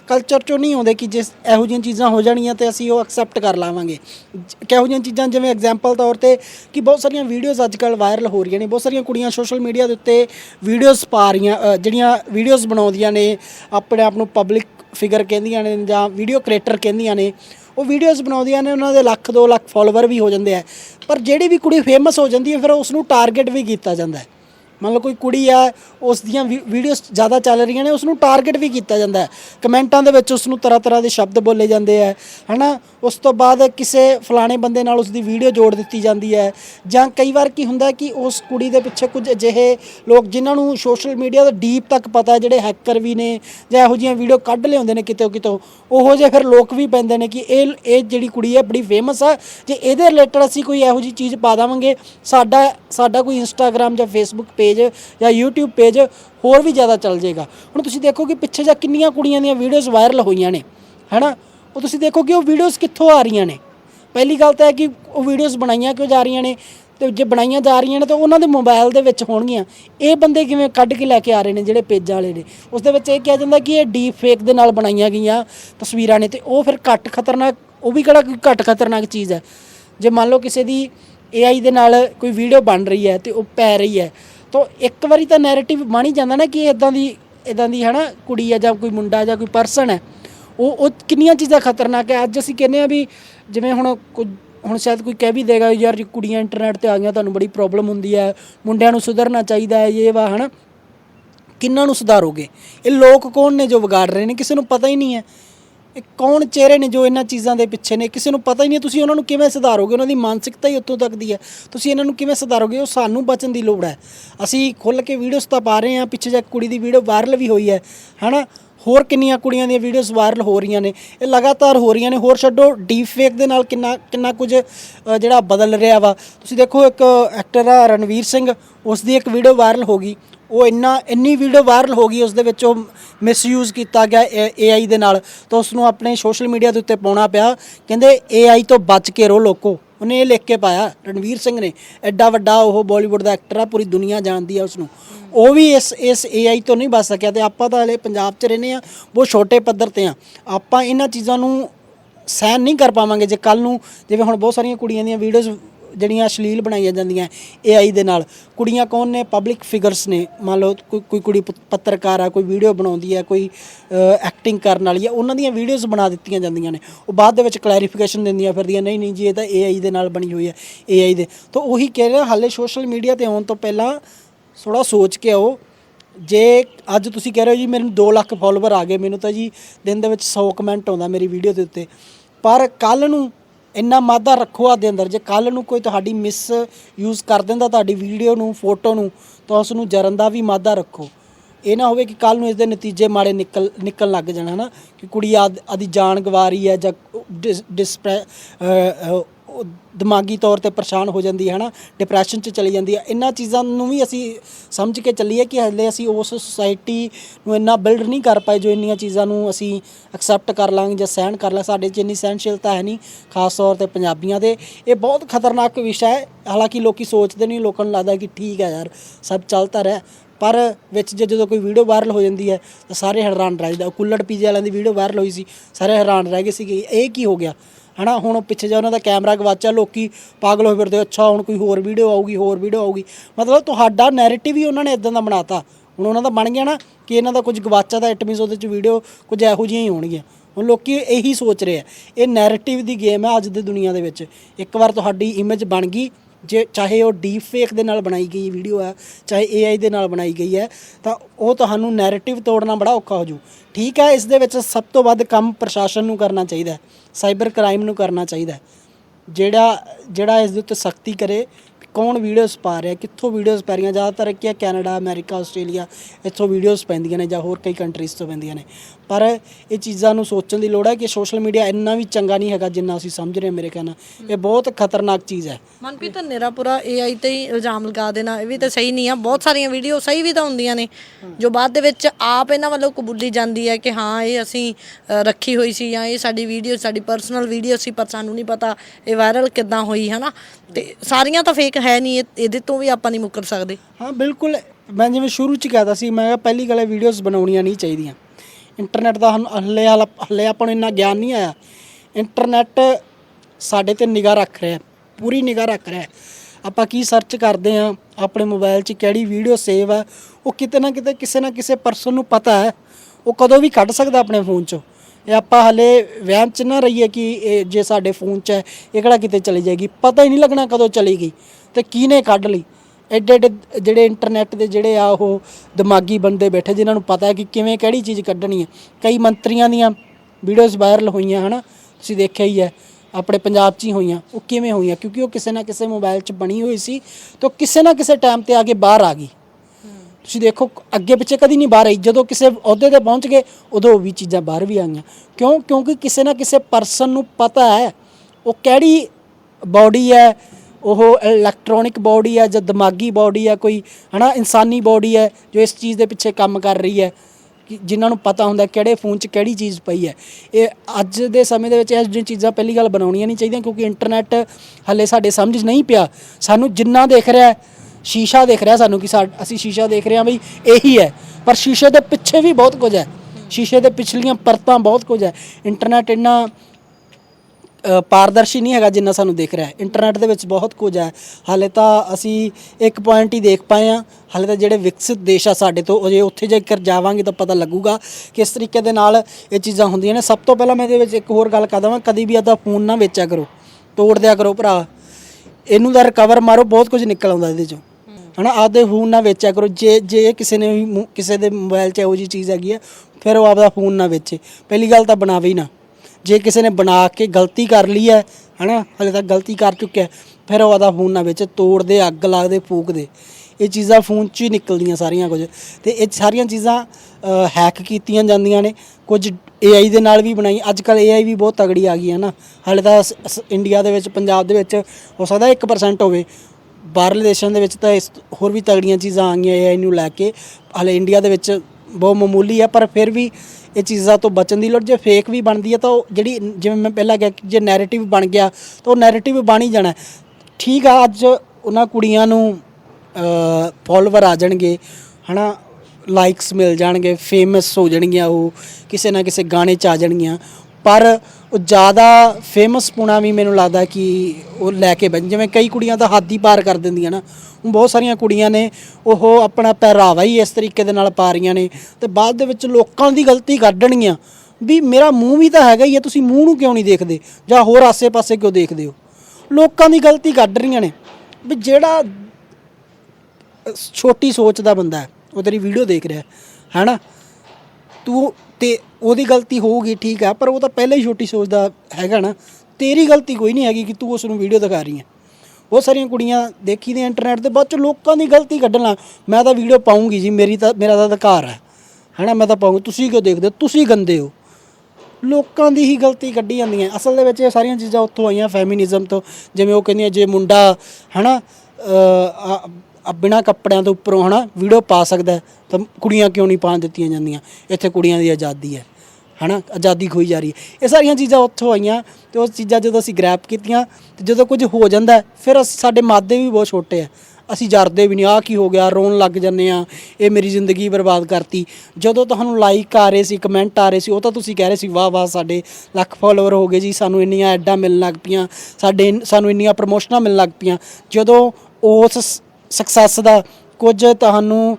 ਕਲਚਰ ਚੋਂ ਨਹੀਂ ਆਉਂਦੇ ਕਿ ਜਿਸ ਇਹੋ ਜਿਹੀਆਂ ਚੀਜ਼ਾਂ ਹੋ ਜਾਣੀਆਂ ਤੇ ਅਸੀਂ ਉਹ ਐਕਸੈਪਟ ਕਰ ਲਾਵਾਂਗੇ। ਜ- ਕਿਹੋ ਜਿਹੀਆਂ ਚੀਜ਼ਾਂ, ਜਿਵੇਂ ਐਗਜ਼ਾਮਪਲ ਤੌਰ ਤੇ ਕਿ ਬਹੁਤ ਸਾਰੀਆਂ ਵੀਡੀਓਜ਼ ਅੱਜ ਕੱਲ੍ਹ ਵਾਇਰਲ ਹੋ ਰਹੀਆਂ ਨੇ। ਬਹੁਤ ਸਾਰੀਆਂ ਕੁੜੀਆਂ ਸੋਸ਼ਲ ਮੀਡੀਆ ਦੇ ਉੱਤੇ ਵੀਡੀਓਜ਼ ਪਾ ਰਹੀਆਂ ਜਿਹੜੀਆਂ ਵੀਡੀਓਜ਼ ਬਣਾਉਂਦੀਆਂ ਨੇ, ਆਪਣੇ ਆਪ ਨੂੰ ਪਬਲਿਕ ਫਿਗਰ ਕਹਿੰਦੀਆਂ ਨੇ ਜਾਂ ਵੀਡੀਓ ਕ੍ਰੀਏਟਰ ਕਹਿੰਦੀਆਂ ਨੇ। ਉਹ ਵੀਡੀਓਜ਼ ਬਣਾਉਂਦੀਆਂ ਨੇ, ਉਹਨਾਂ ਦੇ ਲੱਖ 2 ਲੱਖ ਫਾਲੋਅਰ ਵੀ ਹੋ ਜਾਂਦੇ ਆ। ਪਰ ਜਿਹੜੀ ਵੀ ਕੁੜੀ ਫੇਮਸ ਹੋ ਜਾਂਦੀ ਹੈ, ਫਿਰ ਉਸ ਨੂੰ ਟਾਰਗੇਟ ਵੀ ਕੀਤਾ ਜਾਂਦਾ ਹੈ। ਮੰਨ ਲਓ ਕੋਈ ਕੁੜੀ ਆ, ਉਸ ਦੀਆਂ ਵੀਡੀਓਜ਼ ਜ਼ਿਆਦਾ ਚੱਲ ਰਹੀਆਂ ਨੇ ਉਸ ਨੂੰ ਟਾਰਗੇਟ ਵੀ ਕੀਤਾ ਜਾਂਦਾ ਹੈ। ਕਮੈਂਟਾਂ ਦੇ ਵਿੱਚ ਉਸ ਨੂੰ ਤਰ੍ਹਾਂ ਤਰ੍ਹਾਂ ਦੇ ਸ਼ਬਦ ਬੋਲੇ ਜਾਂਦੇ ਆ, ਹਨਾ? ਉਸ ਤੋਂ ਬਾਅਦ ਕਿਸੇ ਫਲਾਣੇ ਬੰਦੇ ਨਾਲ ਉਸ ਦੀ ਵੀਡੀਓ ਜੋੜ ਦਿੱਤੀ ਜਾਂਦੀ ਹੈ। ਜਾਂ ਕਈ ਵਾਰ ਕੀ ਹੁੰਦਾ ਕਿ ਉਸ ਕੁੜੀ ਦੇ ਪਿੱਛੇ ਕੁਝ ਅਜਿਹੇ ਲੋਕ ਜਿਨ੍ਹਾਂ ਨੂੰ ਸੋਸ਼ਲ ਮੀਡੀਆ ਦਾ ਡੀਪ ਤੱਕ ਪਤਾ ਹੈ, ਜਿਹੜੇ ਹੈਕਰ ਵੀ ਨੇ ਜਾਂ ਇਹੋ ਜਿਹੀਆਂ ਵੀਡੀਓ ਕੱਢ ਲਿਆਉਂਦੇ ਨੇ ਕਿਤੇ ਕਿਤੋਂ, ਉਹੋ ਜਿਹੇ ਫਿਰ ਲੋਕ ਵੀ ਪੈਂਦੇ ਨੇ ਕਿ ਇਹ ਇਹ ਜਿਹੜੀ ਕੁੜੀ ਹੈ ਬੜੀ ਫੇਮਸ ਆ। ਜੇ ਇਹਦੇ ਰਿਲੇਟਡ ਅਸੀਂ ਕੋਈ ਇਹੋ ਜਿਹੀ ਚੀਜ਼ ਪਾ ਦੇਵਾਂਗੇ, ਸਾਡਾ ਸਾਡਾ ਕੋਈ ਇੰਸਟਾਗ੍ਰam ਜਾਂ ਫੇਸਬੁੱਕ ਪੇਜ ਪੇਜ ਜਾਂ YouTube ਪੇਜ ਹੋਰ ਵੀ ਜ਼ਿਆਦਾ ਚੱਲ ਜਾਏਗਾ। ਹੁਣ ਤੁਸੀਂ ਦੇਖੋ ਕਿ ਪਿੱਛੇ ਜਾ ਕਿੰਨੀਆਂ ਕੁੜੀਆਂ ਦੀਆਂ ਵੀਡੀਓਜ਼ ਵਾਇਰਲ ਹੋਈਆਂ ਨੇ, ਹੈਨਾ? ਉਹ ਤੁਸੀਂ ਦੇਖੋ ਕਿ ਉਹ ਵੀਡੀਓਜ਼ ਕਿੱਥੋਂ ਆ ਰਹੀਆਂ ਨੇ? ਪਹਿਲੀ ਗੱਲ ਤਾਂ ਹੈ ਕਿ ਉਹ ਵੀਡੀਓਜ਼ ਬਣਾਈਆਂ ਕਿਉਂ ਜਾ ਰਹੀਆਂ ਨੇ? ਤੇ ਜੇ ਬਣਾਈਆਂ ਜਾ ਰਹੀਆਂ ਨੇ ਤਾਂ ਉਹਨਾਂ ਦੇ ਮੋਬਾਈਲ ਦੇ ਵਿੱਚ ਹੋਣਗੀਆਂ। ਇਹ ਬੰਦੇ ਕਿਵੇਂ ਕੱਢ ਕੇ ਲੈ ਕੇ ਆ ਰਹੇ ਨੇ ਜਿਹੜੇ ਪੇਜਾਂ ਵਾਲੇ ਨੇ? ਉਸ ਦੇ ਵਿੱਚ ਇਹ ਕਿਹਾ ਜਾਂਦਾ ਕਿ ਇਹ ਡੀਪ ਫੇਕ ਦੇ ਨਾਲ ਬਣਾਈਆਂ ਗਈਆਂ ਤਸਵੀਰਾਂ ਨੇ ਤੇ ਉਹ ਫਿਰ ਘੱਟ ਖਤਰਨਾਕ, ਉਹ ਵੀ ਕਿਹੜਾ ਘੱਟ ਖਤਰਨਾਕ ਚੀਜ਼ ਹੈ? ਜੇ ਮੰਨ ਲਓ ਕਿਸੇ ਦੀ AI ਦੇ ਨਾਲ ਕੋਈ ਵੀਡੀਓ ਬਣ ਰਹੀ ਹੈ ਤੇ ਉਹ ਪੈ ਰਹੀ ਹੈ ਤਾਂ ਇੱਕ ਵਾਰੀ ਤਾਂ ਨੈਰੇਟਿਵ ਬਣ ਹੀ ਜਾਂਦਾ ਨਾ ਕਿ ਇਦਾਂ ਦੀ ਇਦਾਂ ਦੀ ਹਨਾ ਕੁੜੀ ਹੈ ਜਾਂ ਕੋਈ ਮੁੰਡਾ ਜਾਂ ਕੋਈ ਪਰਸਨ ਹੈ ਉਹ ਉਹ ਕਿੰਨੀਆਂ ਚੀਜ਼ਾਂ ਖਤਰਨਾਕ ਹੈ ਅੱਜ ਅਸੀਂ ਕਹਿੰਦੇ ਆ ਵੀ ਜਿਵੇਂ ਹੁਣ ਕੁਝ, ਹੁਣ ਸ਼ਾਇਦ ਕੋਈ ਕਹਿ ਵੀ ਦੇਗਾ ਯਾਰ ਜੇ ਕੁੜੀਆਂ ਇੰਟਰਨੈਟ ਤੇ ਆ ਗਈਆਂ, ਤੁਹਾਨੂੰ ਬੜੀ ਪ੍ਰੋਬਲਮ ਹੁੰਦੀ ਹੈ ਮੁੰਡਿਆਂ ਨੂੰ ਸੁਧਰਨਾ ਚਾਹੀਦਾ ਹੈ, ਇਹ ਵਾ ਹਨਾ। ਕਿੰਨਾਂ ਨੂੰ ਸੁਧਾਰੋਗੇ? ਇਹ ਲੋਕ ਕੌਣ ਨੇ ਜੋ ਵਿਗਾੜ ਰਹੇ ਨੇ? ਕਿਸੇ ਨੂੰ ਪਤਾ ਹੀ ਨਹੀਂ ਹੈ। ਇਹ ਕੌਣ ਚਿਹਰੇ ਨੇ ਜੋ ਇਹਨਾਂ ਚੀਜ਼ਾਂ ਦੇ ਪਿੱਛੇ ਨੇ? ਕਿਸੇ ਨੂੰ ਪਤਾ ਹੀ ਨਹੀਂ, ਤੁਸੀਂ ਉਹਨਾਂ ਨੂੰ ਕਿਵੇਂ ਸੁਧਾਰੋਗੇ? ਉਹਨਾਂ ਦੀ ਮਾਨਸਿਕਤਾ ਹੀ ਉੱਥੋਂ ਤੱਕ ਦੀ ਹੈ। ਤੁਸੀਂ ਇਹਨਾਂ ਨੂੰ ਕਿਵੇਂ ਸੁਧਾਰੋਗੇ? ਉਹ ਸਾਨੂੰ ਬਚਣ ਦੀ ਲੋੜ ਹੈ। ਅਸੀਂ ਖੁੱਲ ਕੇ ਵੀਡੀਓਜ਼ ਤਾਂ ਪਾ ਰਹੇ ਹਾਂ, ਪਿੱਛੇ ਜੇ ਕੁੜੀ ਦੀ ਵੀਡੀਓ ਵਾਇਰਲ ਵੀ ਹੋਈ ਹੈ। ਹਨਾ? ਹੋਰ ਕਿੰਨੀਆਂ ਕੁੜੀਆਂ ਦੀਆਂ ਵੀਡੀਓਜ਼ ਵਾਇਰਲ ਹੋ ਰਹੀਆਂ ਨੇ? ਇਹ ਲਗਾਤਾਰ ਹੋ ਰਹੀਆਂ ਨੇ। ਹੋਰ ਛੱਡੋ ਡੀਪ ਫੇਕ ਦੇ ਨਾਲ ਕਿੰਨਾ ਕਿੰਨਾ ਕੁਝ ਜਿਹੜਾ ਬਦਲ ਰਿਹਾ ਵਾ। ਤੁਸੀਂ ਦੇਖੋ ਇੱਕ ਐਕਟਰ ਆ ਰਣਵੀਰ ਸਿੰਘ ਉਸ ਦੀ ਇੱਕ ਵੀਡੀਓ ਵਾਇਰਲ ਹੋ ਗਈ। ਉਹ ਇੰਨਾ, ਇੰਨੀ ਵੀਡੀਓ ਵਾਇਰਲ ਹੋ ਗਈ ਉਸ ਦੇ ਵਿੱਚ ਉਹ ਮਿਸਯੂਜ਼ ਕੀਤਾ ਗਿਆ AI ਦੇ ਨਾਲ। ਤਾਂ ਉਸ ਨੂੰ ਆਪਣੇ ਸੋਸ਼ਲ ਮੀਡੀਆ ਦੇ ਉੱਤੇ ਪਾਉਣਾ ਪਿਆ। ਕਹਿੰਦੇ AI ਤੋਂ ਬਚ ਕੇ ਰਹੋ ਲੋਕੋ। ਉਹਨੇ ਇਹ ਲਿਖ ਕੇ ਪਾਇਆ, ਰਣਵੀਰ ਸਿੰਘ ਨੇ। ਐਡਾ ਵੱਡਾ ਉਹ ਬਾਲੀਵੁੱਡ ਦਾ ਐਕਟਰ ਆ, ਪੂਰੀ ਦੁਨੀਆ ਜਾਣਦੀ ਆ ਉਸ ਨੂੰ ਉਹ ਵੀ ਇਸ ਇਸ AI ਤੋਂ ਨਹੀਂ ਬਚ ਸਕਿਆ ਤੇ ਆਪਾਂ ਤਾਂ ਹਲੇ ਪੰਜਾਬ 'ਚ ਰਹਿੰਦੇ ਆ, ਬਹੁਤ ਛੋਟੇ ਪੱਧਰ ਤੇ ਆ। ਆਪਾਂ ਇਹਨਾਂ ਚੀਜ਼ਾਂ ਨੂੰ ਸਹਿਨ ਨਹੀਂ ਕਰ ਪਾਵਾਂਗੇ। ਜੇ ਕੱਲ ਨੂੰ, ਜਿਵੇਂ ਹੁਣ ਬਹੁਤ ਸਾਰੀਆਂ ਕੁੜੀਆਂ ਦੀਆਂ ਵੀਡੀਓਜ਼ ਜਿਹੜੀਆਂ ਅਸ਼ਲੀਲ ਬਣਾਈਆਂ ਜਾਂਦੀਆਂ AI ਦੇ ਨਾਲ। ਕੁੜੀਆਂ ਕੌਣ ਨੇ? ਪਬਲਿਕ ਫਿਗਰਸ ਨੇ। ਮੰਨ ਲਓ ਕੋਈ ਕੋਈ ਕੁੜੀ ਪੱਤਰਕਾਰ ਆ, ਕੋਈ ਵੀਡੀਓ ਬਣਾਉਂਦੀ ਹੈ ਕੋਈ ਐਕਟਿੰਗ ਕਰਨ ਵਾਲੀ ਹੈ ਉਹਨਾਂ ਦੀਆਂ ਵੀਡੀਓਜ਼ ਬਣਾ ਦਿੱਤੀਆਂ ਜਾਂਦੀਆਂ ਨੇ। ਉਹ ਬਾਅਦ ਦੇ ਵਿੱਚ ਕਲੈਰੀਫਿਕੇਸ਼ਨ ਦਿੰਦੀਆਂ ਫਿਰਦੀਆਂ, ਨਹੀਂ ਨਹੀਂ ਜੀ, ਇਹ ਤਾਂ AI ਦੇ ਨਾਲ ਬਣੀ ਹੋਈ ਹੈ AI ਦੇ। ਤਾਂ ਉਹੀ ਕਹਿ ਰਿਹਾ ਹਾਲੇ ਸੋਸ਼ਲ ਮੀਡੀਆ ਤੇ ਆਉਣ ਤੋਂ ਪਹਿਲਾਂ ਥੋੜਾ ਸੋਚ ਕੇ ਆਓ। ਜੇ ਅੱਜ ਤੁਸੀਂ ਕਹਿ ਰਹੇ ਹੋ ਜੀ, ਮੈਨੂੰ 2 ਲੱਖ ਫਾਲੋਵਰ ਆ ਗਏ, ਮੈਨੂੰ ਤਾਂ ਜੀ ਦਿਨ ਦੇ ਵਿੱਚ 100 ਕਮੈਂਟ ਆਉਂਦਾ ਮੇਰੀ ਵੀਡੀਓ ਦੇ ਉੱਤੇ। ਪਰ ਕੱਲ ਨੂੰ ਇੰਨਾ ਮਾਦਾ ਰੱਖੋ ਆਦੇ ਅੰਦਰ। ਜੇ ਕੱਲ ਨੂੰ ਕੋਈ ਤੁਹਾਡੀ ਮਿਸ ਯੂਜ਼ ਕਰ ਦਿੰਦਾ ਤੁਹਾਡੀ ਵੀਡੀਓ ਨੂੰ ਫੋਟੋ ਨੂੰ, ਤਾਂ ਉਸ ਨੂੰ ਜਰਨ ਦਾ ਵੀ ਮਾਦਾ ਰੱਖੋ। ਇਹ ਨਾ ਹੋਵੇ ਕਿ ਕੱਲ ਨੂੰ ਇਸ ਦੇ ਨਤੀਜੇ ਮਾੜੇ ਨਿਕਲ ਨਿਕਲਣ ਲੱਗ ਜਾਣ, ਹਨਾ? ਕਿ ਕੁੜੀ ਆਦ- ਆਦੀ ਜਾਨ ਗਵਾ ਰਹੀ ਹੈ ਜਾਂ ਡਿਸ- ਡਿਸਪ੍ਰੈ ਉਹ ਦਿਮਾਗੀ ਤੌਰ ਤੇ ਪਰੇਸ਼ਾਨ ਹੋ ਜਾਂਦੀ ਹੈ ਨਾ ਡਿਪਰੈਸ਼ਨ 'ਚ ਚਲੀ ਜਾਂਦੀ ਹੈ। ਇਹਨਾਂ ਚੀਜ਼ਾਂ ਨੂੰ ਵੀ ਅਸੀਂ ਸਮਝ ਕੇ ਚੱਲੀਏ ਕਿ ਹਲੇ ਅਸੀਂ ਉਸ ਸੁਸਾਇਟੀ ਨੂੰ ਇੰਨਾ ਬਿਲਡ ਨਹੀਂ ਕਰ ਪਾਏ ਜੋ ਇੰਨੀਆਂ ਚੀਜ਼ਾਂ ਨੂੰ ਅਸੀਂ ਐਕਸੈਪਟ ਕਰ ਲਾਂਗੇ ਜਾਂ ਸਹਿਣ ਕਰ ਲਾਂ ਸਾਡੇ 'ਚ ਇੰਨੀ ਸਹਿਣਸ਼ੀਲਤਾ ਹੈ ਨਹੀਂ, ਖਾਸ ਤੌਰ ਤੇ ਪੰਜਾਬੀਆਂ ਦੇ। ਇਹ ਬਹੁਤ ਖਤਰਨਾਕ ਵਿਸ਼ਾ ਹੈ। ਹਾਲਾਂਕਿ ਲੋਕੀ ਸੋਚਦੇ ਨਹੀਂ, ਲੋਕਾਂ ਨੂੰ ਲੱਗਦਾ ਕਿ ਠੀਕ ਹੈ ਯਾਰ, ਸਭ ਚੱਲਦਾ ਰਿਹਾ। ਪਰ ਵਿੱਚ ਜੇ ਜਦੋਂ ਕੋਈ ਵੀਡੀਓ ਵਾਇਰਲ ਹੋ ਜਾਂਦੀ ਹੈ, ਤਾਂ ਸਾਰੇ ਹੈਰਾਨ ਰਹਿ ਜਾਂਦੇ ਕੁੱਲੜ ਪੀਜੇ ਵਾਲਿਆਂ ਦੀ ਵੀਡੀਓ ਵਾਇਰਲ ਹੋਈ ਸੀ, ਸਾਰੇ ਹੈਰਾਨ ਰਹਿ ਗਏ ਸੀ ਕਿ ਇਹ ਕੀ ਹੋ ਗਿਆ? ਹਨਾ, ਹੁਣ ਉਹ ਪਿੱਛੇ ਜਾ ਉਹਨਾਂ ਦਾ ਕੈਮਰਾ ਗਵਾਚਿਆ, ਲੋਕੀ ਪਾਗਲ ਹੋਏ ਫਿਰਦੇ ਅੱਛਾ, ਹੁਣ ਕੋਈ ਹੋਰ ਵੀਡੀਓ ਆਊਗੀ, ਹੋਰ ਵੀਡੀਓ ਆਊਗੀ। ਮਤਲਬ ਤੁਹਾਡਾ ਨੈਰੇਟਿਵ ਹੀ ਉਹਨਾਂ ਨੇ ਇਦਾਂ ਦਾ ਬਣਾਤਾ। ਹੁਣ ਉਹਨਾਂ ਦਾ ਬਣ ਗਿਆ ਨਾ ਕਿ ਇਹਨਾਂ ਦਾ ਕੁਝ ਗਵਾਚਾ ਦਾ ਇਟ ਮੀਨਸ ਉਹਦੇ ਚ ਵੀਡੀਓ ਕੁਝ ਇਹੋ ਜਿਹੀਆਂ ਹੀ ਹੋਣਗੀਆਂ। ਹੁਣ ਲੋਕੀ ਇਹੀ ਸੋਚ ਰਹੇ ਆ। ਇਹ ਨੈਰੇਟਿਵ ਦੀ ਗੇਮ ਹੈ ਅੱਜ ਦੀ ਦੁਨੀਆ ਦੇ ਵਿੱਚ। ਇੱਕ ਵਾਰ ਤੁਹਾਡੀ ਇਮੇਜ ਬਣ ਗਈ ਜੇ ਚਾਹੇ ਉਹ ਡੀਪ ਫੇਕ ਦੇ ਨਾਲ ਬਣਾਈ ਗਈ ਵੀਡੀਓ ਹੈ, ਚਾਹੇ AI ਦੇ ਨਾਲ ਬਣਾਈ ਗਈ ਹੈ, ਤਾਂ ਉਹ ਤੁਹਾਨੂੰ ਨੈਰੇਟਿਵ ਤੋੜਨਾ ਬੜਾ ਔਖਾ ਹੋ ਜੂ। ਠੀਕ ਹੈ, ਇਸ ਦੇ ਵਿੱਚ ਸਭ ਤੋਂ ਵੱਧ ਕੰਮ ਪ੍ਰਸ਼ਾਸਨ ਨੂੰ ਕਰਨਾ ਚਾਹੀਦਾ ਹੈ ਸਾਈਬਰ ਕ੍ਰਾਈਮ ਨੂੰ ਕਰਨਾ ਚਾਹੀਦਾ ਹੈ। ਜਿਹੜਾ ਜਿਹੜਾ ਇਸ ਦੇ ਉੱਤੇ ਸਖਤੀ ਕਰੇ, ਕੌਣ ਵੀਡੀਓਜ਼ ਪਾ ਰਿਹਾ, ਕਿੱਥੋਂ ਵੀਡੀਓਜ਼ ਪੈ ਰਹੀਆਂ, ਜ਼ਿਆਦਾਤਰ ਕੀ ਹੈ, ਕੈਨੇਡਾ, ਅਮਰੀਕਾ, ਆਸਟ੍ਰੇਲੀਆ, ਇੱਥੋਂ ਵੀਡੀਓਜ਼ ਪੈਂਦੀਆਂ ਨੇ ਜਾਂ ਹੋਰ ਕਈ ਕੰਟਰੀਜ਼ ਤੋਂ ਪੈਂਦੀਆਂ ਨੇ। ਪਰ ਇਹ ਚੀਜ਼ਾਂ ਨੂੰ ਸੋਚਣ ਦੀ ਲੋੜ ਹੈ ਕਿ ਸੋਸ਼ਲ ਮੀਡੀਆ ਇੰਨਾ ਵੀ ਚੰਗਾ ਨਹੀਂ ਹੈਗਾ ਜਿੰਨਾ ਅਸੀਂ ਸਮਝ ਰਹੇ ਹਾਂ ਮੇਰੇ ਕਹਿਣਾ ਇਹ ਬਹੁਤ ਖਤਰਨਾਕ ਚੀਜ਼ ਹੈ। ਮਨਪ੍ਰੀਤ ਨਿਰਾ ਪੂਰਾ AI ਤੇ ਹੀ ਇਲਜ਼ਾਮ ਲਗਾ ਦੇਣਾ ਇਹ ਵੀ ਤਾਂ ਸਹੀ ਨਹੀਂ ਆ। ਬਹੁਤ ਸਾਰੀਆਂ ਵੀਡੀਓ ਸਹੀ ਵੀ ਤਾਂ ਹੁੰਦੀਆਂ ਨੇ ਜੋ ਬਾਅਦ ਦੇ ਵਿੱਚ ਆਪ ਇਹਨਾਂ ਵੱਲੋਂ ਕਬੂਲੀ ਜਾਂਦੀ ਹੈ ਕਿ ਹਾਂ ਇਹ ਅਸੀਂ ਅ, ਰੱਖੀ ਹੋਈ ਸੀ ਜਾਂ ਇਹ ਸਾਡੀ ਵੀਡੀਓ ਸਾਡੀ ਪਰਸਨਲ ਵੀਡੀਓ ਸੀ ਪਰ ਸਾਨੂੰ ਨਹੀਂ ਪਤਾ ਇਹ ਵਾਇਰਲ ਕਿੱਦਾਂ ਹੋਈ ਹੈ ਨਾ ਤੇ ਸਾਰੀਆਂ ਤਾਂ ਫੇਕ ਹੈ ਨਹੀਂ ਇਹ- ਇਹਦੇ ਤੋਂ ਵੀ ਆਪਾਂ ਨਹੀਂ ਮੁੱਕਰ ਸਕਦੇ। ਹਾਂ ਬਿਲਕੁਲ। ਮੈਂ ਜਿਵੇਂ ਸ਼ੁਰੂ ਚ ਕਹਦਾ ਸੀ ਮੈਂ ਕਿਹਾ ਪਹਿਲੀ ਗੱਲ ਵੀਡੀਓਜ਼ ਬਣਾਉਣੀਆਂ ਨਹੀਂ ਚਾਹੀਦੀਆਂ। ਇੰਟਰਨੈਟ ਦਾ ਸਾਨੂੰ ਹੱਲੇ ਹਾਲ- ਹੱਲੇ ਆਪਾਂ ਨੂੰ ਇੰਨਾ ਗਿਆਨ ਨਹੀਂ ਆਇਆ। ਇੰਟਰਨੈਟ ਸਾਡੇ ਤੇ ਨਿਗਾਹ ਰੱਖ ਰਿਹਾ ਪੂਰੀ ਨਿਗਾਹ ਰੱਖ ਰਿਹਾ ਆਪਾਂ ਕੀ ਸਰਚ ਕਰਦੇ ਆ ਆਪਣੇ ਮੋਬਾਈਲ 'ਚ ਕਿਹੜੀ ਵੀਡੀਓ ਸੇਵ ਆ ਉਹ ਕਿਤੇ ਨਾ ਕਿਤੇ ਕਿਸੇ ਨਾ ਕਿਸੇ ਪਰਸਨ ਨੂੰ ਪਤਾ ਹੈ। ਉਹ ਕਦੋਂ ਵੀ ਕੱਢ ਸਕਦਾ ਆਪਣੇ ਫੋਨ 'ਚੋਂ। ਇਹ ਆਪਾਂ ਹਲੇ ਵਹਿਮ 'ਚ ਨਾ ਰਹੀਏ ਕਿ ਇਹ ਜੇ ਸਾਡੇ ਫੋਨ 'ਚ ਹੈ, ਇਹ ਕਿਹੜਾ ਕਿਤੇ ਚਲੀ ਜਾਏਗੀ। ਪਤਾ ਹੀ ਨਹੀਂ ਲੱਗਣਾ ਕਦੋਂ ਚਲੀ ਗਈ ਤੇ ਕਿਹਨੇ ਕੱਢ ਲਈ। ਐਡੇ ਐਡੇ ਜਿਹੜੇ ਇੰਟਰਨੈਟ ਦੇ ਜਿਹੜੇ ਆ ਉਹ ਦਿਮਾਗੀ ਬੰਦੇ ਬੈਠੇ ਜਿਨ੍ਹਾਂ ਨੂੰ ਪਤਾ ਹੈ ਕਿ ਕਿਵੇਂ ਕਿਹੜੀ ਚੀਜ਼ ਕੱਢਣੀ ਹੈ। ਕਈ ਮੰਤਰੀਆਂ ਦੀਆਂ ਵੀਡੀਓਜ਼ ਵਾਇਰਲ ਹੋਈਆਂ, ਹਨਾ? ਤੁਸੀਂ ਦੇਖਿਆ ਹੀ ਹੈ, ਆਪਣੇ ਪੰਜਾਬ 'ਚ ਹੀ ਹੋਈਆਂ। ਉਹ ਕਿਵੇਂ ਹੋਈਆਂ? ਕਿਉਂਕਿ ਉਹ ਕਿਸੇ ਨਾ ਕਿਸੇ ਮੋਬਾਈਲ 'ਚ ਬਣੀ ਹੋਈ ਸੀ ਤਾਂ ਕਿਸੇ ਨਾ ਕਿਸੇ ਟਾਈਮ ਤੇ ਆ ਕੇ ਬਾਹਰ ਆ ਗਈ। ਤੁਸੀਂ ਦੇਖੋ, ਅੱਗੇ ਪਿੱਛੇ ਕਦੀ ਨਹੀਂ ਬਾਹਰ ਆਈ। ਜਦੋਂ ਕਿਸੇ ਅਹੁਦੇ ਤੇ ਪਹੁੰਚ ਗਏ, ਉਦੋਂ ਉਹ ਵੀ ਚੀਜ਼ਾਂ ਬਾਹਰ ਵੀ ਆਈਆਂ। ਕਿਉਂ? ਕਿਉਂਕਿ ਕਿਸੇ ਨਾ ਕਿਸੇ ਪਰਸਨ ਨੂੰ ਪਤਾ ਹੈ ਉਹ ਕਿਹੜੀ ਬਾਡੀ ਹੈ ਉਹ ਇਲੈਕਟ੍ਰੋਨਿਕ ਬਾਡੀ ਹੈ ਜਾਂ ਦਿਮਾਗੀ ਬਾਡੀ ਹੈ ਕੋਈ ਹਨਾ ਇਨਸਾਨੀ ਬਾਡੀ ਹੈ ਜੋ ਇਸ ਚੀਜ਼ ਦੇ ਪਿੱਛੇ ਕੰਮ ਕਰ ਰਹੀ ਹੈ ਕਿ ਜਿਨ੍ਹਾਂ ਨੂੰ ਪਤਾ ਹੁੰਦਾ ਕਿਹੜੇ ਫੋਨ 'ਚ ਕਿਹੜੀ ਚੀਜ਼ ਪਈ ਹੈ ਇਹ ਅੱਜ ਦੇ ਸਮੇਂ ਦੇ ਵਿੱਚ ਇਹ ਜਿਹੀਆਂ ਚੀਜ਼ਾਂ ਪਹਿਲੀ ਗੱਲ ਬਣਾਉਣੀਆਂ ਨਹੀਂ ਚਾਹੀਦੀਆਂ, ਕਿਉਂਕਿ ਇੰਟਰਨੈਟ ਹੱਲੇ ਸਾਡੇ ਸਮਝ ਨਹੀਂ ਪਿਆ। ਸਾਨੂੰ ਜਿੰਨਾ ਦੇਖ ਰਿਹਾ ਸ਼ੀਸ਼ਾ ਦੇਖ ਰਿਹਾ ਸਾਨੂੰ ਕਿ ਸਾ- ਅਸੀਂ ਸ਼ੀਸ਼ਾ ਦੇਖ ਰਹੇ ਹਾਂ ਬਈ ਇਹੀ ਹੈ, ਪਰ ਸ਼ੀਸ਼ੇ ਦੇ ਪਿੱਛੇ ਵੀ ਬਹੁਤ ਕੁਝ ਹੈ। ਸ਼ੀਸ਼ੇ ਦੇ ਪਿਛਲੀਆਂ ਪਰਤਾਂ ਬਹੁਤ ਕੁਝ ਹੈ। ਇੰਟਰਨੈਟ ਇੰਨਾ ਪਾਰਦਰਸ਼ੀ ਨਹੀਂ ਹੈਗਾ ਜਿੰਨਾ ਸਾਨੂੰ ਦਿਖ ਰਿਹਾ ਹੈ। ਇੰਟਰਨੈਟ ਦੇ ਵਿੱਚ ਬਹੁਤ ਕੁਝ ਹੈ। ਹਾਲੇ ਤਾਂ ਅਸੀਂ ਇੱਕ ਪੁਆਇੰਟ ਹੀ ਦੇਖ ਪਾਏ ਆ ਹਾਲੇ ਤਾਂ ਜਿਹੜੇ ਵਿਕਸਿਤ ਦੇਸ਼ ਆ ਸਾਡੇ ਤੋਂ ਜੇ ਉੱਥੇ ਜੇਕਰ ਜਾਵਾਂਗੇ ਤਾਂ ਪਤਾ ਲੱਗੂਗਾ ਕਿਸ ਤਰੀਕੇ ਦੇ ਨਾਲ ਇਹ ਚੀਜ਼ਾਂ ਹੁੰਦੀਆਂ ਨੇ। ਸਭ ਤੋਂ ਪਹਿਲਾਂ ਮੈਂ ਇਹਦੇ ਵਿੱਚ ਇੱਕ ਹੋਰ ਗੱਲ ਕਰ ਦਵਾਂ ਕਦੀ ਵੀ ਆਦਾ ਫੋਨ ਨਾ ਵੇਚਿਆ ਕਰੋ। ਤੋੜ ਦਿਆ ਕਰੋ ਭਰਾ। ਇਹਨੂੰ ਦਾ ਰਿਕਵਰ ਮਾਰੋ, ਬਹੁਤ ਕੁਝ ਨਿਕਲ ਆਉਂਦਾ ਇਹਦੇ ਚੋਂ। ਹਨਾ, ਆਪਦੇ ਫੋਨ ਨਾ ਵੇਚਿਆ ਕਰੋ। ਜੇ ਜੇ ਕਿਸੇ ਨੇ ਵੀ ਮੂੰਹ- ਕਿਸੇ ਦੇ ਮੋਬਾਈਲ 'ਚ ਇਹੋ ਜੀ ਚੀਜ਼ ਹੈਗੀ ਹੈ ਫਿਰ ਉਹ ਆਪਦਾ ਫੋਨ ਨਾ ਵੇਚੇ। ਪਹਿਲੀ ਗੱਲ ਤਾਂ ਬਣਾਵੇ ਹੀ ਨਾ। ਜੇ ਕਿਸੇ ਨੇ ਬਣਾ ਕੇ ਗਲਤੀ ਕਰ ਲਈ ਹੈ, ਹਨਾ, ਹਲੇ ਤੱਕ ਗਲਤੀ ਕਰ ਚੁੱਕਿਆ ਫਿਰ ਉਹ ਆਪਦਾ ਫੋਨ ਨਾ ਵੇਚੇ ਤੋੜ ਅੱਗ ਲਾ ਫੂਕਦੇ। ਇਹ ਚੀਜ਼ਾਂ ਫੋਨ 'ਚ ਹੀ ਨਿਕਲਦੀਆਂ ਸਾਰੀਆਂ ਕੁਝ। ਤੇ ਇਹ ਸਾਰੀਆਂ ਚੀਜ਼ਾਂ ਹੈਕ ਕੀਤੀਆਂ ਜਾਂਦੀਆਂ ਨੇ। ਕੁਝ AI ਦੇ ਨਾਲ ਵੀ ਬਣਾਈ। ਅੱਜ ਕੱਲ AI ਵੀ ਬਹੁਤ ਤਗੜੀ ਆ ਗਈ ਹੈ ਨਾ। ਹਾਲੇ ਤਾਂ ਸ- ਇੰਡੀਆ ਦੇ ਵਿੱਚ, ਪੰਜਾਬ ਦੇ ਵਿੱਚ ਹੋ ਸਕਦਾ 1% ਹੋਵੇ। ਬਾਹਰਲੇ ਦੇਸ਼ਾਂ ਦੇ ਵਿੱਚ ਤਾਂ ਇਸ ਹੋਰ ਵੀ ਤਗੜੀਆਂ ਚੀਜ਼ਾਂ ਆ ਗਈਆਂ AI ਨੂੰ ਲੈ ਕੇ। ਹਾਲੇ ਇੰਡੀਆ ਦੇ ਵਿੱਚ ਬਹੁਤ ਮਾਮੂਲੀ ਹੈ ਪਰ ਫਿਰ ਵੀ ਇਹ ਚੀਜ਼ਾਂ ਤੋਂ ਬਚਣ ਦੀ ਲੋੜ, ਜੇ ਫੇਕ ਵੀ ਬਣਦੀ ਹੈ ਤਾਂ ਉਹ ਜਿਹੜੀ ਜਿਵੇਂ ਮੈਂ ਪਹਿਲਾਂ ਕਿਹਾ ਕਿ ਜੇ ਨੈਰੇਟਿਵ ਬਣ ਗਿਆ, ਤਾਂ ਉਹ ਨੈਰੇਟਿਵ ਬਣ ਹੀ ਜਾਣਾ ਠੀਕ ਆ, ਅੱਜ ਉਹਨਾਂ ਕੁੜੀਆਂ ਨੂੰ ਫੋਲੋਵਰ ਆ ਜਾਣਗੇ, ਹਨਾ ਲਾਈਕਸ ਮਿਲ ਜਾਣਗੇ ਫੇਮਸ ਹੋ ਜਾਣਗੀਆਂ ਉਹ, ਕਿਸੇ ਨਾ ਕਿਸੇ ਗਾਣੇ 'ਚ ਆ ਜਾਣਗੀਆਂ। ਪਰ ਉਹ ਜ਼ਿਆਦਾ ਫੇਮਸ ਪੁਣਾ ਵੀ ਮੈਨੂੰ ਲੱਗਦਾ ਕਿ ਉਹ ਲੈ ਕੇ ਬੈਠ ਜਿਵੇਂ ਕਈ ਕੁੜੀਆਂ ਤਾਂ ਹੱਦ ਹੀ ਪਾਰ ਕਰ ਦਿੰਦੀਆਂ ਨਾ, ਹੁਣ ਬਹੁਤ ਸਾਰੀਆਂ ਕੁੜੀਆਂ ਨੇ ਉਹ ਆਪਣਾ ਪਹਿਰਾਵਾ ਹੀ ਇਸ ਤਰੀਕੇ ਦੇ ਨਾਲ ਪਾ ਰਹੀਆਂ ਨੇ ਤੇ ਬਾਅਦ ਦੇ ਵਿੱਚ ਲੋਕਾਂ ਦੀ ਗਲਤੀ ਕੱਢਣਗੀਆਂ। ਵੀ ਮੇਰਾ ਮੂੰਹ ਵੀ ਤਾਂ ਹੈਗਾ ਹੀ ਹੈ ਤੁਸੀਂ ਮੂੰਹ ਨੂੰ ਕਿਉਂ ਨਹੀਂ ਦੇਖਦੇ? ਜਾਂ ਹੋਰ ਆਸੇ-ਪਾਸੇ ਕਿਉਂ ਦੇਖਦੇ ਹੋ? ਲੋਕਾਂ ਦੀ ਗਲਤੀ ਕੱਢ ਰਹੀਆਂ ਨੇ। ਵੀ ਜਿਹੜਾ ਛੋਟੀ ਸੋਚ ਦਾ ਬੰਦਾ ਹੈ, ਉਹ ਤੇਰੀ ਵੀਡੀਓ ਦੇਖ ਰਿਹਾ ਹੈ ਹੈਨਾ ਤੂੰ ਤੇ ਉਹਦੀ ਗਲਤੀ ਹੋਊਗੀ ਠੀਕ ਆ ਪਰ ਉਹ ਤਾਂ ਪਹਿਲਾਂ ਹੀ ਛੋਟੀ ਸੋਚਦਾ ਹੈਗਾ ਨਾ। ਤੇਰੀ ਗਲਤੀ ਕੋਈ ਨਹੀਂ ਹੈਗੀ ਕਿ ਤੂੰ ਉਸ ਨੂੰ ਵੀਡੀਓ ਦਿਖਾ ਰਹੀ ਹੈ। ਬਹੁਤ ਸਾਰੀਆਂ ਕੁੜੀਆਂ ਦੇਖੀ ਦੀਆਂ ਇੰਟਰਨੈਟ ਤੇ ਬਾਅਦ ਚ ਲੋਕਾਂ ਦੀ ਗਲਤੀ ਕੱਢਣਾ ਮੈਂ ਤਾਂ ਵੀਡੀਓ ਪਾਉਂਗੀ ਜੀ ਮੇਰੀ ਤਾਂ ਮੇਰਾ ਤਾਂ ਅਧਿਕਾਰ ਹੈ। ਹੈਨਾ ਮੈਂ ਤਾਂ ਪਾਉਂਗੀ। ਤੁਸੀਂ ਕਿਉਂ ਦੇਖਦੇ ਹੋ? ਤੁਸੀਂ ਗੰਦੇ ਹੋ। ਲੋਕਾਂ ਦੀ ਹੀ ਗਲਤੀ ਕੱਢੀ ਜਾਂਦੀਆਂ ਅਸਲ ਦੇ ਵਿੱਚ ਇਹ ਸਾਰੀਆਂ ਚੀਜ਼ਾਂ ਉੱਥੋਂ ਆਈਆਂ ਫੈਮਿਨਿਜ਼ਮ ਤੋਂ। ਜਿਵੇਂ ਉਹ ਕਹਿੰਦੀਆਂ ਜੇ ਮੁੰਡਾ ਹਨਾ ਅ, ਬਿਨਾਂ ਕੱਪੜਿਆਂ ਤੋਂ ਉੱਪਰੋਂ ਹਨਾ ਵੀਡੀਓ ਪਾ ਸਕਦਾ ਤਾਂ ਕੁੜੀਆਂ ਕਿਉਂ ਨਹੀਂ ਪਾਉਣ ਦਿੱਤੀਆਂ ਜਾਂਦੀਆਂ? ਇੱਥੇ ਕੁੜੀਆਂ ਦੀ ਆਜ਼ਾਦੀ ਹੈ। ਹਨਾ? ਆਜ਼ਾਦੀ ਖੋਈ ਜਾ ਰਹੀ ਹੈ। ਇਹ ਸਾਰੀਆਂ ਚੀਜ਼ਾਂ ਉੱਥੋਂ ਆਈਆਂ ਤੇ ਉਹ ਚੀਜ਼ਾਂ ਜਦੋਂ ਅਸੀਂ ਗ੍ਰੈਪ ਕੀਤੀਆਂ ਤੇ ਜਦੋਂ ਕੁਝ ਹੋ ਜਾਂਦਾ ਫਿਰ ਅਸੀਂ- ਸਾਡੇ ਮਾਦੇ ਵੀ ਬਹੁਤ ਛੋਟੇ ਆ ਅਸੀਂ ਜਰਦੇ ਵੀ ਨਹੀਂ। ਆ ਕੀ ਹੋ ਗਿਆ? ਰੋਣ ਲੱਗ ਜੰਨੇ ਆ ਇਹ ਮੇਰੀ ਜ਼ਿੰਦਗੀ ਬਰਬਾਦ ਕਰਤੀ। ਜਦੋਂ ਤੁਹਾਨੂੰ ਲਾਈਕ ਆ ਰਹੇ ਸੀ ਕਮੈਂਟ ਆ ਰਹੇ ਸੀ, ਉਹ ਤਾਂ ਤੁਸੀਂ ਕਹਿ ਰਹੇ ਸੀ, ਵਾਹ ਵਾਹ, ਸਾਡੇ ਲੱਖ ਫਾਲੋਅਰ ਹੋ ਗਏ ਜੀ। ਸਾਨੂੰ ਇੰਨੀਆਂ ਐਡਾਂ ਮਿਲਣ ਲੱਗ ਪਈਆਂ। ਸਾਡੇ ਸਾਨੂੰ ਇੰਨੀਆਂ ਪ੍ਰਮੋਸ਼ਨਾਂ ਮਿਲਣ ਲੱਗ ਪਈਆਂ। ਜਦੋਂ ਉਸ ਸਕਸੈਸ ਦਾ। ਕੁਝ ਤੁਹਾਨੂੰ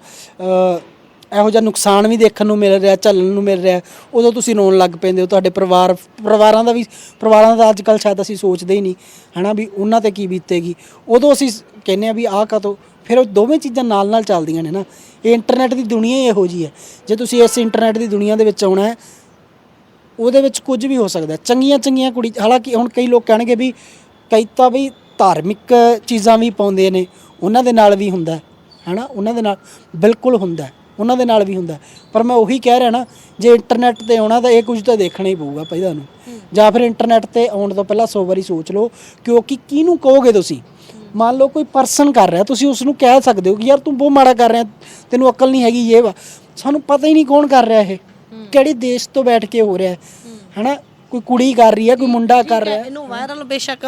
ਇਹੋ ਜਿਹਾ ਨੁਕਸਾਨ ਵੀ ਦੇਖਣ ਨੂੰ ਮਿਲ ਰਿਹਾ, ਝੱਲਣ ਨੂੰ ਮਿਲ ਰਿਹਾ। ਉਦੋਂ ਤੁਸੀਂ ਰੋਣ ਲੱਗ ਪੈਂਦੇ ਹੋ। ਤੁਹਾਡੇ ਪਰਿਵਾਰ, ਪਰਿਵਾਰਾਂ ਦਾ ਵੀ, ਪਰਿਵਾਰਾਂ ਦਾ ਅੱਜ ਕੱਲ੍ਹ ਸ਼ਾਇਦ ਅਸੀਂ ਸੋਚਦੇ ਹੀ ਨਹੀਂ, ਹਨਾ, ਵੀ ਉਹਨਾਂ ਤੇ ਕੀ ਬੀਤੇਗੀ। ਉਦੋਂ ਅਸੀਂ ਕਹਿੰਦੇ ਆ ਵੀ ਆਹ ਕਦੋਂ ਫਿਰ ਉਹ ਦੋਵੇਂ ਚੀਜ਼ਾਂ ਨਾਲ ਨਾਲ ਚੱਲਦੀਆਂ ਨੇ ਨਾ। ਇਹ ਇੰਟਰਨੈਟ ਦੀ ਦੁਨੀਆ ਹੀ ਇਹੋ ਜੀ ਹੈ। ਜੇ ਤੁਸੀਂ ਇਸ ਇੰਟਰਨੈਟ ਦੀ ਦੁਨੀਆ ਦੇ ਵਿੱਚ ਆਉਣਾ ਹੈ, ਉਹਦੇ ਵਿੱਚ ਕੁਝ ਵੀ ਹੋ ਸਕਦਾ ਚੰਗੀਆਂ ਚੰਗੀਆਂ ਕੁੜੀ, ਹਾਲਾਂਕਿ ਹੁਣ ਕਈ ਲੋਕ ਕਹਿਣਗੇ ਵੀ ਕਈ ਤਾਂ ਵੀ ਧਾਰਮਿਕ ਚੀਜ਼ਾਂ ਵੀ ਪਾਉਂਦੇ ਨੇ। ਉਹਨਾਂ ਦੇ ਨਾਲ ਵੀ ਹੁੰਦਾ ਹੈ, ਹਨਾ? ਉਹਨਾਂ ਦੇ ਨਾਲ ਬਿਲਕੁਲ ਹੁੰਦਾ ਉਹਨਾਂ ਦੇ ਨਾਲ ਵੀ ਹੁੰਦਾ। ਪਰ ਮੈਂ ਉਹੀ ਕਹਿ ਰਿਹਾ ਨਾ ਜੇ ਇੰਟਰਨੈਟ ਤੇ ਆਉਣਾ ਤਾਂ ਇਹ ਕੁਝ ਤਾਂ ਦੇਖਣਾ ਹੀ ਪਊਗਾ ਪਹਿਲਾਂ ਨੂੰ ਜਾਂ ਫਿਰ ਇੰਟਰਨੈਟ ਤੇ ਆਉਣ ਤੋਂ ਪਹਿਲਾਂ 100 ਵਾਰੀ ਸੋਚ ਲਓ ਕਿਉਂਕਿ ਕਿਹਨੂੰ ਕਹੋਗੇ ਤੁਸੀਂ? ਮੰਨ ਲਓ ਕੋਈ ਪਰਸਨ ਕਰ ਰਿਹਾ ਤੁਸੀਂ ਉਸ ਨੂੰ ਕਹਿ ਸਕਦੇ ਹੋ ਕਿ ਯਾਰ ਤੂੰ ਬਹੁਤ ਮਾੜਾ ਕਰ ਰਿਹਾ ਤੈਨੂੰ ਅਕਲ ਨਹੀਂ ਹੈਗੀ ਇਹ ਵਾ। ਸਾਨੂੰ ਪਤਾ ਹੀ ਨਹੀਂ ਕੌਣ ਕਰ ਰਿਹਾ ਇਹ ਕਿਹੜੇ ਦੇਸ਼ ਤੋਂ ਬੈਠ ਕੇ ਹੋ ਰਿਹਾ ਹੈ ਹਨਾ? ਕੋਈ ਕੁੜੀ ਕਰ ਰਹੀ ਹੈ ਕੋਈ ਮੁੰਡਾ ਕਰ ਰਿਹਾ ਇਹਨੂੰ ਵਾਇਰਲ ਬੇਸ਼ੱਕ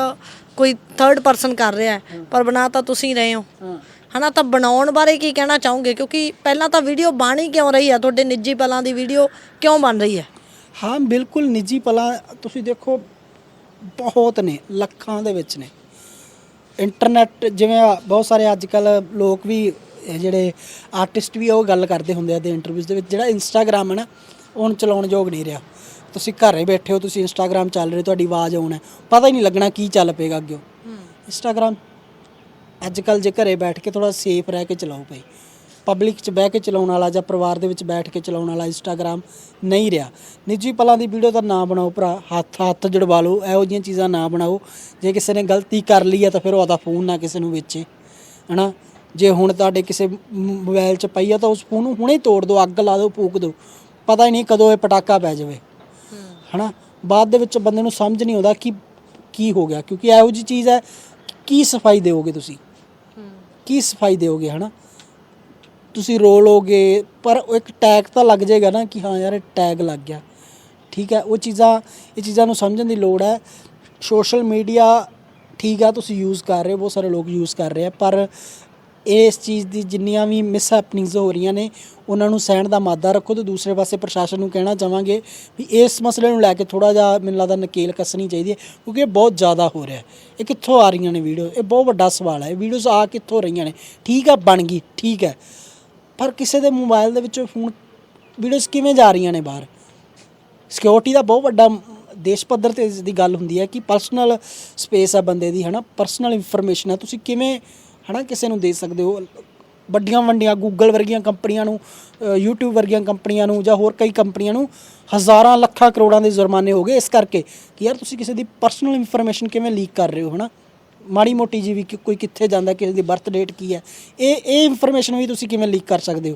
ਕੋਈ ਥਰਡ ਪਰਸਨ ਕਰ ਰਿਹਾ ਹੈ ਪਰ ਬਣਾ ਤਾਂ ਤੁਸੀਂ ਰਹੇ ਹੋ। ਹਨਾ ਤਾਂ ਬਣਾਉਣ ਬਾਰੇ ਕੀ ਕਹਿਣਾ ਚਾਹੋਗੇ? ਕਿਉਂਕਿ ਪਹਿਲਾਂ ਤਾਂ ਵੀਡੀਓ ਬਣ ਕਿਉਂ ਰਹੀ ਹੈ? ਤੁਹਾਡੇ ਨਿੱਜੀ ਪਲਾਂ ਦੀ ਵੀਡੀਓ ਕਿਉਂ ਬਣ ਰਹੀ ਹੈ? ਹਾਂ ਬਿਲਕੁਲ ਨਿੱਜੀ ਪਲਾਂ ਤੁਸੀਂ ਦੇਖੋ ਬਹੁਤ ਨੇ ਲੱਖਾਂ ਦੇ ਵਿੱਚ ਨੇ। ਇੰਟਰਨੈਟ ਜਿਵੇਂ ਆ ਬਹੁਤ ਸਾਰੇ ਅੱਜ ਕੱਲ ਲੋਕ ਵੀ ਇਹ ਜਿਹੜੇ ਆਰਟਿਸਟ ਵੀ ਆ, ਉਹ ਗੱਲ ਕਰਦੇ ਹੁੰਦੇ ਆ ਤੇ ਇੰਟਰਵਿਊਜ਼ ਦੇ ਵਿੱਚ ਜਿਹੜਾ ਇੰਸਟਾਗ੍ਰam ਹੈ ਨਾ ਉਹ ਹੁਣ ਚਲਾਉਣ ਯੋਗ ਨਹੀਂ ਰਿਹਾ। ਤੁਸੀਂ ਘਰੇ ਬੈਠੇ ਹੋ, ਤੁਸੀਂ ਇੰਸਟਾਗ੍ਰam ਚੱਲ ਰਹੇ ਤੁਹਾਡੀ ਆਵਾਜ਼ ਆਉਣਾ ਪਤਾ ਹੀ ਨਹੀਂ ਲੱਗਣਾ ਕੀ ਚੱਲ ਪਏਗਾ ਅੱਗੇ ਇੰਸਟਾਗ੍ਰam ਅੱਜ ਕੱਲ ਜੇ ਘਰੇ ਬੈਠ ਕੇ ਥੋੜਾ ਸੇਫ ਰਹਿ ਕੇ ਚਲਾਓ ਭਾਈ। ਪਬਲਿਕ 'ਚ ਬਹਿ ਕੇ ਚਲਾਉਣ ਵਾਲਾ ਜਾਂ ਪਰਿਵਾਰ ਦੇ ਵਿੱਚ ਬੈਠ ਕੇ ਚਲਾਉਣ ਵਾਲਾ ਇੰਸਟਾਗ੍ਰam ਨਹੀਂ ਰਿਹਾ। ਨਿੱਜੀ ਪਲਾਂ ਦੀ ਵੀਡੀਓ ਤਾਂ ਨਾ ਬਣਾਓ ਭਰਾ। ਹੱਥ ਹੱਥ ਜੜਵਾ ਲਓ, ਇਹੋ ਜਿਹੀਆਂ ਚੀਜ਼ਾਂ ਨਾ ਬਣਾਓ। ਜੇ ਕਿਸੇ ਨੇ ਗਲਤੀ ਕਰ ਲਈ ਹੈ ਤਾਂ ਫਿਰ ਉਹਦਾ ਫੋਨ ਨਾ ਕਿਸੇ ਨੂੰ ਵੇਚੇ। ਹਨਾ? ਜੇ ਹੁਣ ਤੁਹਾਡੇ ਕਿਸੇ ਮ- ਮੋਬਾਈਲ 'ਚ ਪਈ ਆ ਤਾਂ ਉਸ ਫੋਨ ਨੂੰ ਹੁਣੇ ਤੋੜ ਦਿਓ, ਅੱਗ ਲਾ ਦਿਓ, ਫੂਕ ਦਿਓ। ਪਤਾ ਹੀ ਨਹੀਂ ਕਦੋਂ ਇਹ ਪਟਾਕਾ ਪੈ ਜਾਵੇ। ਹਨਾ? ਬਾਅਦ ਦੇ ਵਿੱਚ ਬੰਦੇ ਨੂੰ ਸਮਝ ਨਹੀਂ ਆਉਂਦਾ ਕਿ ਕੀ ਹੋ ਗਿਆ, ਕਿਉਂਕਿ ਇਹੋ ਜੀ ਚੀਜ਼ ਹੈ, ਕੀ ਸਫ਼ਾਈ ਦਿਓਗੇ ਤੁਸੀਂ? ਕੀ ਸਫ਼ਾਈ ਦਿਓਗੇ, ਹਨਾ? ਤੁਸੀਂ ਰੋਲੋਗੇ ਪਰ ਉਹ ਇੱਕ ਟੈਗ ਤਾਂ ਲੱਗ ਜਾਏਗਾ ਨਾ ਕਿ ਹਾਂ ਯਾਰ ਇਹ ਟੈਗ ਲੱਗ ਗਿਆ। ਠੀਕ ਹੈ, ਉਹ ਚੀਜ਼ਾਂ, ਇਹ ਚੀਜ਼ਾਂ ਨੂੰ ਸਮਝਣ ਦੀ ਲੋੜ ਹੈ। ਸੋਸ਼ਲ ਮੀਡੀਆ ਠੀਕ ਆ, ਤੁਸੀਂ ਯੂਜ਼ ਕਰ ਰਹੇ ਹੋ, ਬਹੁਤ ਸਾਰੇ ਲੋਕ ਯੂਜ਼ ਕਰ ਰਹੇ ਆ, ਪਰ ਇਸ ਚੀਜ਼ ਦੀ ਜਿੰਨੀਆਂ ਵੀ ਮਿਸ ਹੈਪਨਿੰਗਸ ਹੋ ਰਹੀਆਂ ਨੇ, ਉਹਨਾਂ ਨੂੰ ਸਹਿਣ ਦਾ ਮਾਦਾ ਰੱਖੋ ਤੇ ਦੂਸਰੇ ਪਾਸੇ ਪ੍ਰਸ਼ਾਸਨ ਨੂੰ ਕਹਿਣਾ ਚਾਹਾਂਗੇ ਵੀ ਇਸ ਮਸਲੇ ਨੂੰ ਲੈ ਕੇ ਥੋੜਾ ਜਿਹਾ ਮੈਨੂੰ ਲੱਗਦਾ ਨਕੇਲ ਕੱਸਣੀ ਚਾਹੀਦੀ ਹੈ, ਕਿਉਂਕਿ ਇਹ ਬਹੁਤ ਜ਼ਿਆਦਾ ਹੋ ਰਿਹਾ ਇਹ ਕਿੱਥੋਂ ਆ ਰਹੀਆਂ ਨੇ ਵੀਡੀਓ? ਇਹ ਬਹੁਤ ਵੱਡਾ ਸਵਾਲ ਹੈ। ਇਹ ਵੀਡੀਓਜ਼ ਆ ਕਿੱਥੋਂ ਰਹੀਆਂ ਨੇ? ਠੀਕ ਆ, ਬਣ ਗਈ, ਠੀਕ ਹੈ। ਪਰ ਕਿਸੇ ਦੇ ਮੋਬਾਈਲ ਦੇ ਵਿੱਚੋਂ ਫੋਨ, ਵੀਡੀਓਜ਼ ਕਿਵੇਂ ਜਾ ਰਹੀਆਂ ਨੇ ਬਾਹਰ? ਸਿਕਿਉਰਿਟੀ ਦਾ ਬਹੁਤ ਵੱਡਾ ਦੇਸ਼ ਪੱਧਰ ਤੇ ਇਸ ਦੀ ਗੱਲ ਹੁੰਦੀ ਹੈ ਕਿ ਪਰਸਨਲ ਸਪੇਸ ਹੈ ਬੰਦੇ ਦੀ, ਹਨਾ? ਪਰਸਨਲ ਇਨਫੋਰਮੇਸ਼ਨ ਹੈ ਤੁਸੀਂ ਕਿਵੇਂ ਹਨਾ ਕਿਸੇ ਨੂੰ ਦੇ ਸਕਦੇ ਹੋ। ਵੱਡੀਆਂ ਵੱਡੀਆਂ ਗੂਗਲ ਵਰਗੀਆਂ ਕੰਪਨੀਆਂ ਨੂੰ ਅ, YouTube ਵਰਗੀਆਂ ਕੰਪਨੀਆਂ ਨੂੰ ਜਾਂ ਹੋਰ ਕਈ ਕੰਪਨੀਆਂ ਨੂੰ ਹਜ਼ਾਰਾਂ ਲੱਖਾਂ ਕਰੋੜਾਂ ਦੇ ਜੁਰਮਾਨੇ ਹੋ ਗਏ। ਇਸ ਕਰਕੇ ਕਿ ਯਾਰ ਤੁਸੀਂ ਕਿਸੇ ਦੀ ਪਰਸਨਲ ਇਨਫੋਰਮੇਸ਼ਨ ਕਿਵੇਂ ਲੀਕ ਕਰ ਰਹੇ ਹੋ ਹਨਾ? ਮਾੜੀ ਮੋਟੀ ਜੀ ਵੀ ਕੋਈ ਕਿੱਥੇ ਜਾਂਦਾ ਕਿਸੇ ਦੀ ਬਰਥ ਡੇਟ ਕੀ ਹੈ। ਇਹ ਇਹ ਇਨਫੋਰਮੇਸ਼ਨ ਵੀ ਤੁਸੀਂ ਕਿਵੇਂ ਲੀਕ ਕਰ ਸਕਦੇ ਹੋ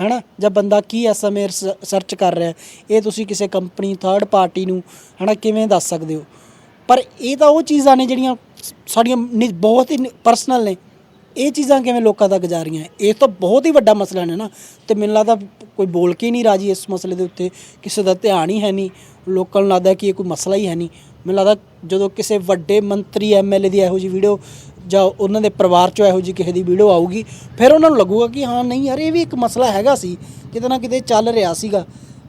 ਹੈਨਾ? ਜਾਂ ਬੰਦਾ ਕੀ ਇਸ ਐਸਐਮਏ ਸਰਚ ਕਰ ਰਿਹਾ ਇਹ ਤੁਸੀਂ ਕਿਸੇ ਕੰਪਨੀ ਥਰਡ ਪਾਰਟੀ ਨੂੰ ਹੈਨਾ ਕਿਵੇਂ ਦੱਸ ਸਕਦੇ ਹੋ? ਪਰ ਇਹ ਤਾਂ ਉਹ ਚੀਜ਼ਾਂ ਨੇ ਜਿਹੜੀਆਂ ਸਾਡੀਆਂ ਨਿ- ਬਹੁਤ ਹੀ ਪਰਸਨਲ ਨੇ। ਇਹ ਚੀਜ਼ਾਂ ਕਿਵੇਂ ਲੋਕਾਂ ਤੱਕ ਜਾ ਰਹੀਆਂ? ਇਹ ਤਾਂ ਬਹੁਤ ਹੀ ਵੱਡਾ ਮਸਲਾ ਨੇ ਨਾ। ਤੇ ਮੈਨੂੰ ਲੱਗਦਾ ਕੋਈ ਬੋਲ ਕੇ ਹੀ ਨਹੀਂ ਰਾਜੀ ਇਸ ਮਸਲੇ ਦੇ ਉੱਤੇ। ਕਿਸੇ ਦਾ ਧਿਆਨ ਹੀ ਹੈ ਨਹੀਂ। ਲੋਕਾਂ ਨੂੰ ਲੱਗਦਾ ਕਿ ਇਹ ਕੋਈ ਮਸਲਾ ਹੀ ਹੈ ਨਹੀਂ। ਮੈਨੂੰ ਲੱਗਦਾ ਜਦੋਂ ਕਿਸੇ ਵੱਡੇ ਮੰਤਰੀ ਐਮਐਲਏ ਦੀ ਇਹੋ ਜਿਹੀ ਵੀਡੀਓ ਜਾਂ ਉਹਨਾਂ ਦੇ ਪਰਿਵਾਰ ਚੋਂ ਇਹੋ ਜਿਹੀ ਕਿਸੇ ਦੀ ਵੀਡੀਓ ਆਊਗੀ, ਫਿਰ ਉਹਨਾਂ ਨੂੰ ਲੱਗੂਗਾ ਕਿ ਹਾਂ, ਨਹੀਂ ਯਾਰ, ਇਹ ਵੀ ਇੱਕ ਮਸਲਾ ਹੈਗਾ ਸੀ। ਕਿਤੇ ਨਾ ਕਿਤੇ ਚੱਲ ਰਿਹਾ ਸੀਗਾ।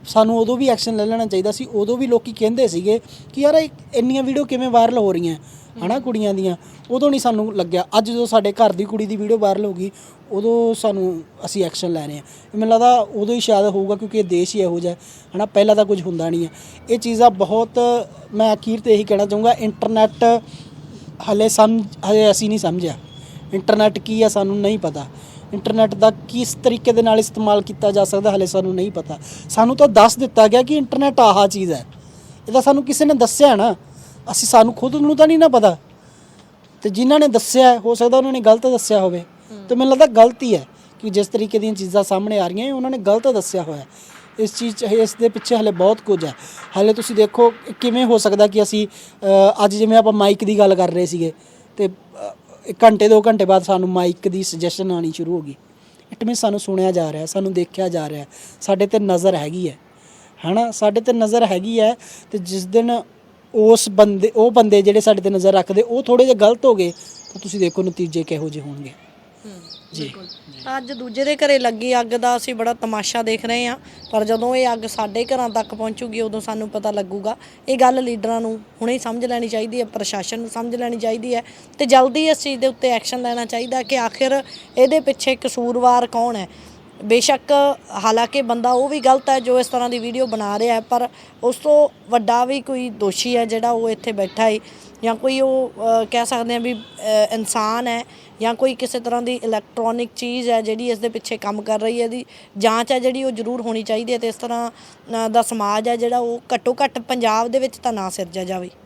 ਸਾਨੂੰ ਉਦੋਂ ਵੀ ਐਕਸ਼ਨ ਲੈ ਲੈਣਾ ਚਾਹੀਦਾ ਸੀ। ਉਦੋਂ ਵੀ ਲੋਕੀ ਕਹਿੰਦੇ ਸੀਗੇ ਕਿ ਯਾਰ ਇੰਨੀਆਂ ਵੀਡੀਓ ਕਿਵੇਂ ਵਾਇਰਲ ਹੋ ਰਹੀਆਂ? ਹਨਾ ਕੁੜੀਆਂ ਦੀਆਂ ਉਦੋਂ ਨਹੀਂ ਸਾਨੂੰ ਲੱਗਿਆ। ਅੱਜ ਜਦੋਂ ਸਾਡੇ ਘਰ ਦੀ ਕੁੜੀ ਦੀ ਵੀਡੀਓ ਵਾਇਰਲ ਹੋ ਗਈ ਉਦੋਂ ਸਾਨੂੰ ਅਸੀਂ ਐਕਸ਼ਨ ਲੈ ਰਹੇ ਹਾਂ। ਇਹ ਮੈਨੂੰ ਲੱਗਦਾ ਉਦੋਂ ਹੀ ਸ਼ਾਇਦ ਹੋਊਗਾ ਕਿਉਂਕਿ ਇਹ ਦੇਸ਼ ਹੀ ਇਹੋ ਜਿਹਾ ਹੈ, ਹਨਾ। ਪਹਿਲਾਂ ਤਾਂ ਕੁਝ ਹੁੰਦਾ ਨਹੀਂ ਹੈ। ਇਹ ਚੀਜ਼ਾਂ ਬਹੁਤ ਮੈਂ ਅਖੀਰ ਤੇ ਇਹੀ ਕਹਿਣਾ ਚਾਹੂੰਗਾ ਇੰਟਰਨੈਟ ਹਲੇ ਸਮਝ ਹਲੇ ਅਸੀਂ ਨਹੀਂ ਸਮਝਿਆ। ਇੰਟਰਨੈਟ ਕੀ ਹੈ ਸਾਨੂੰ ਨਹੀਂ ਪਤਾ। ਇੰਟਰਨੈਟ ਦਾ ਕਿਸ ਤਰੀਕੇ ਦੇ ਨਾਲ ਇਸਤੇਮਾਲ ਕੀਤਾ ਜਾ ਸਕਦਾ ਹਲੇ ਸਾਨੂੰ ਨਹੀਂ ਪਤਾ। ਸਾਨੂੰ ਤਾਂ ਦੱਸ ਦਿੱਤਾ ਗਿਆ ਕਿ ਇੰਟਰਨੈਟ ਆਹਾ ਚੀਜ਼ ਹੈ। ਇਹਦਾ ਸਾਨੂੰ ਕਿਸੇ ਨੇ ਦੱਸਿਆ ਨਾ। ਅਸੀਂ ਸਾਨੂੰ ਖੁਦ ਨੂੰ ਤਾਂ ਨਹੀਂ ਨਾ ਪਤਾ। ਤੇ ਜਿਨ੍ਹਾਂ ਨੇ ਦੱਸਿਆ, ਹੋ ਸਕਦਾ ਉਹਨਾਂ ਨੇ ਗਲਤ ਦੱਸਿਆ ਹੋਵੇ। ਤੇ ਮੈਨੂੰ ਲੱਗਦਾ ਗਲਤ ਹੀ ਹੈ ਕਿ ਜਿਸ ਤਰੀਕੇ ਦੀਆਂ ਚੀਜ਼ਾਂ ਸਾਹਮਣੇ ਆ ਰਹੀਆਂ ਇਹ ਉਹਨਾਂ ਨੇ ਗਲਤ ਦੱਸਿਆ ਹੋਇਆ ਇਸ ਚੀਜ਼ 'ਚ ਇਸ ਦੇ ਪਿੱਛੇ ਹਲੇ ਬਹੁਤ ਕੁਝ ਹੈ। ਹਲੇ ਤੁਸੀਂ ਦੇਖੋ ਕਿਵੇਂ ਹੋ ਸਕਦਾ ਕਿ ਅਸੀਂ ਅੱਜ ਜਿਵੇਂ ਆਪਾਂ ਮਾਈਕ ਦੀ ਗੱਲ ਕਰ ਰਹੇ ਸੀਗੇ, ਤੇ ਘੰਟੇ, ਦੋ ਘੰਟੇ ਬਾਅਦ ਸਾਨੂੰ ਮਾਈਕ ਦੀ ਸੁਜੈਸ਼ਨ ਆਣੀ ਸ਼ੁਰੂ ਹੋ ਗਈ। ਇਟ ਮੀਨ ਸਾਨੂੰ ਸੁਣਿਆ ਜਾ ਰਿਹਾ, ਸਾਨੂੰ ਦੇਖਿਆ ਜਾ ਰਿਹਾ ਸਾਡੇ ਤੇ ਨਜ਼ਰ ਹੈਗੀ ਹੈ। ਹਨਾ? ਸਾਡੇ ਤੇ ਨਜ਼ਰ ਹੈਗੀ ਹੈ ਤੇ ਜਿਸ ਦਿਨ ਉਸ ਬੰਦੇ ਉਹ ਬੰਦੇ ਜਿਹੜੇ ਸਾਡੇ ਤੇ ਨਜ਼ਰ ਰੱਖਦੇ ਉਹ ਥੋੜੇ ਜਿਹਾ ਗਲਤ ਹੋ ਗਏ ਤਾਂ ਤੁਸੀਂ ਦੇਖੋ ਨਤੀਜੇ ਕਿਹੋ ਜਿਹੇ ਹੋਣਗੇ। ਜੀ। ਅੱਜ ਦੂਜੇ ਦੇ ਘਰੇ ਲੱਗੀ ਅੱਗ ਦਾ ਅਸੀਂ ਬੜਾ ਤਮਾਸ਼ਾ ਦੇਖ ਰਹੇ ਹਾਂ ਪਰ ਜਦੋਂ ਇਹ ਅੱਗ ਸਾਡੇ ਘਰਾਂ ਤੱਕ ਪਹੁੰਚੂਗੀ ਉਦੋਂ ਸਾਨੂੰ ਪਤਾ ਲੱਗੂਗਾ। ਇਹ ਗੱਲ ਲੀਡਰਾਂ ਨੂੰ ਹੁਣੇ ਹੀ ਸਮਝ ਲੈਣੀ ਚਾਹੀਦੀ ਹੈ ਪ੍ਰਸ਼ਾਸਨ ਨੂੰ ਸਮਝ ਲੈਣੀ ਚਾਹੀਦੀ ਹੈ ਤੇ ਜਲਦੀ ਇਸ ਚੀਜ਼ ਦੇ ਉੱਤੇ ਐਕਸ਼ਨ ਲੈਣਾ ਚਾਹੀਦਾ ਕਿ ਆਖਿਰ ਇਹਦੇ ਪਿੱਛੇ ਕਸੂਰਵਾਰ ਕੌਣ ਹੈ? ਬੇਸ਼ੱਕ ਹਾਲਾਂਕਿ ਬੰਦਾ ਉਹ ਵੀ ਗਲਤ ਹੈ ਜੋ ਇਸ ਤਰ੍ਹਾਂ ਦੀ ਵੀਡੀਓ ਬਣਾ ਰਿਹਾ ਪਰ ਉਸ ਤੋਂ ਵੱਡਾ ਵੀ ਕੋਈ ਦੋਸ਼ੀ ਹੈ ਜਿਹੜਾ ਉਹ ਇੱਥੇ ਬੈਠਾ ਹੈ ਜਾਂ ਕੋਈ ਉਹ ਕਹਿ ਸਕਦੇ ਆ ਵੀ ਇਨਸਾਨ ਹੈ ਜਾਂ ਕੋਈ ਕਿਸੇ ਤਰ੍ਹਾਂ ਦੀ ਇਲੈਕਟ੍ਰੋਨਿਕ ਚੀਜ਼ ਹੈ ਜਿਹੜੀ ਇਸ ਦੇ ਪਿੱਛੇ ਕੰਮ ਕਰ ਰਹੀ ਹੈ, ਇਹਦੀ ਜਾਂਚ ਹੈ ਜਿਹੜੀ ਉਹ ਜ਼ਰੂਰ ਹੋਣੀ ਚਾਹੀਦੀ ਹੈ ਤੇ ਇਸ ਤਰ੍ਹਾਂ ਦਾ ਸਮਾਜ ਹੈ ਜਿਹੜਾ ਉਹ ਘੱਟੋ ਘੱਟ ਪੰਜਾਬ ਦੇ ਵਿੱਚ ਤਾਂ ਨਾ ਸਿਰਜਿਆ ਜਾਵੇ।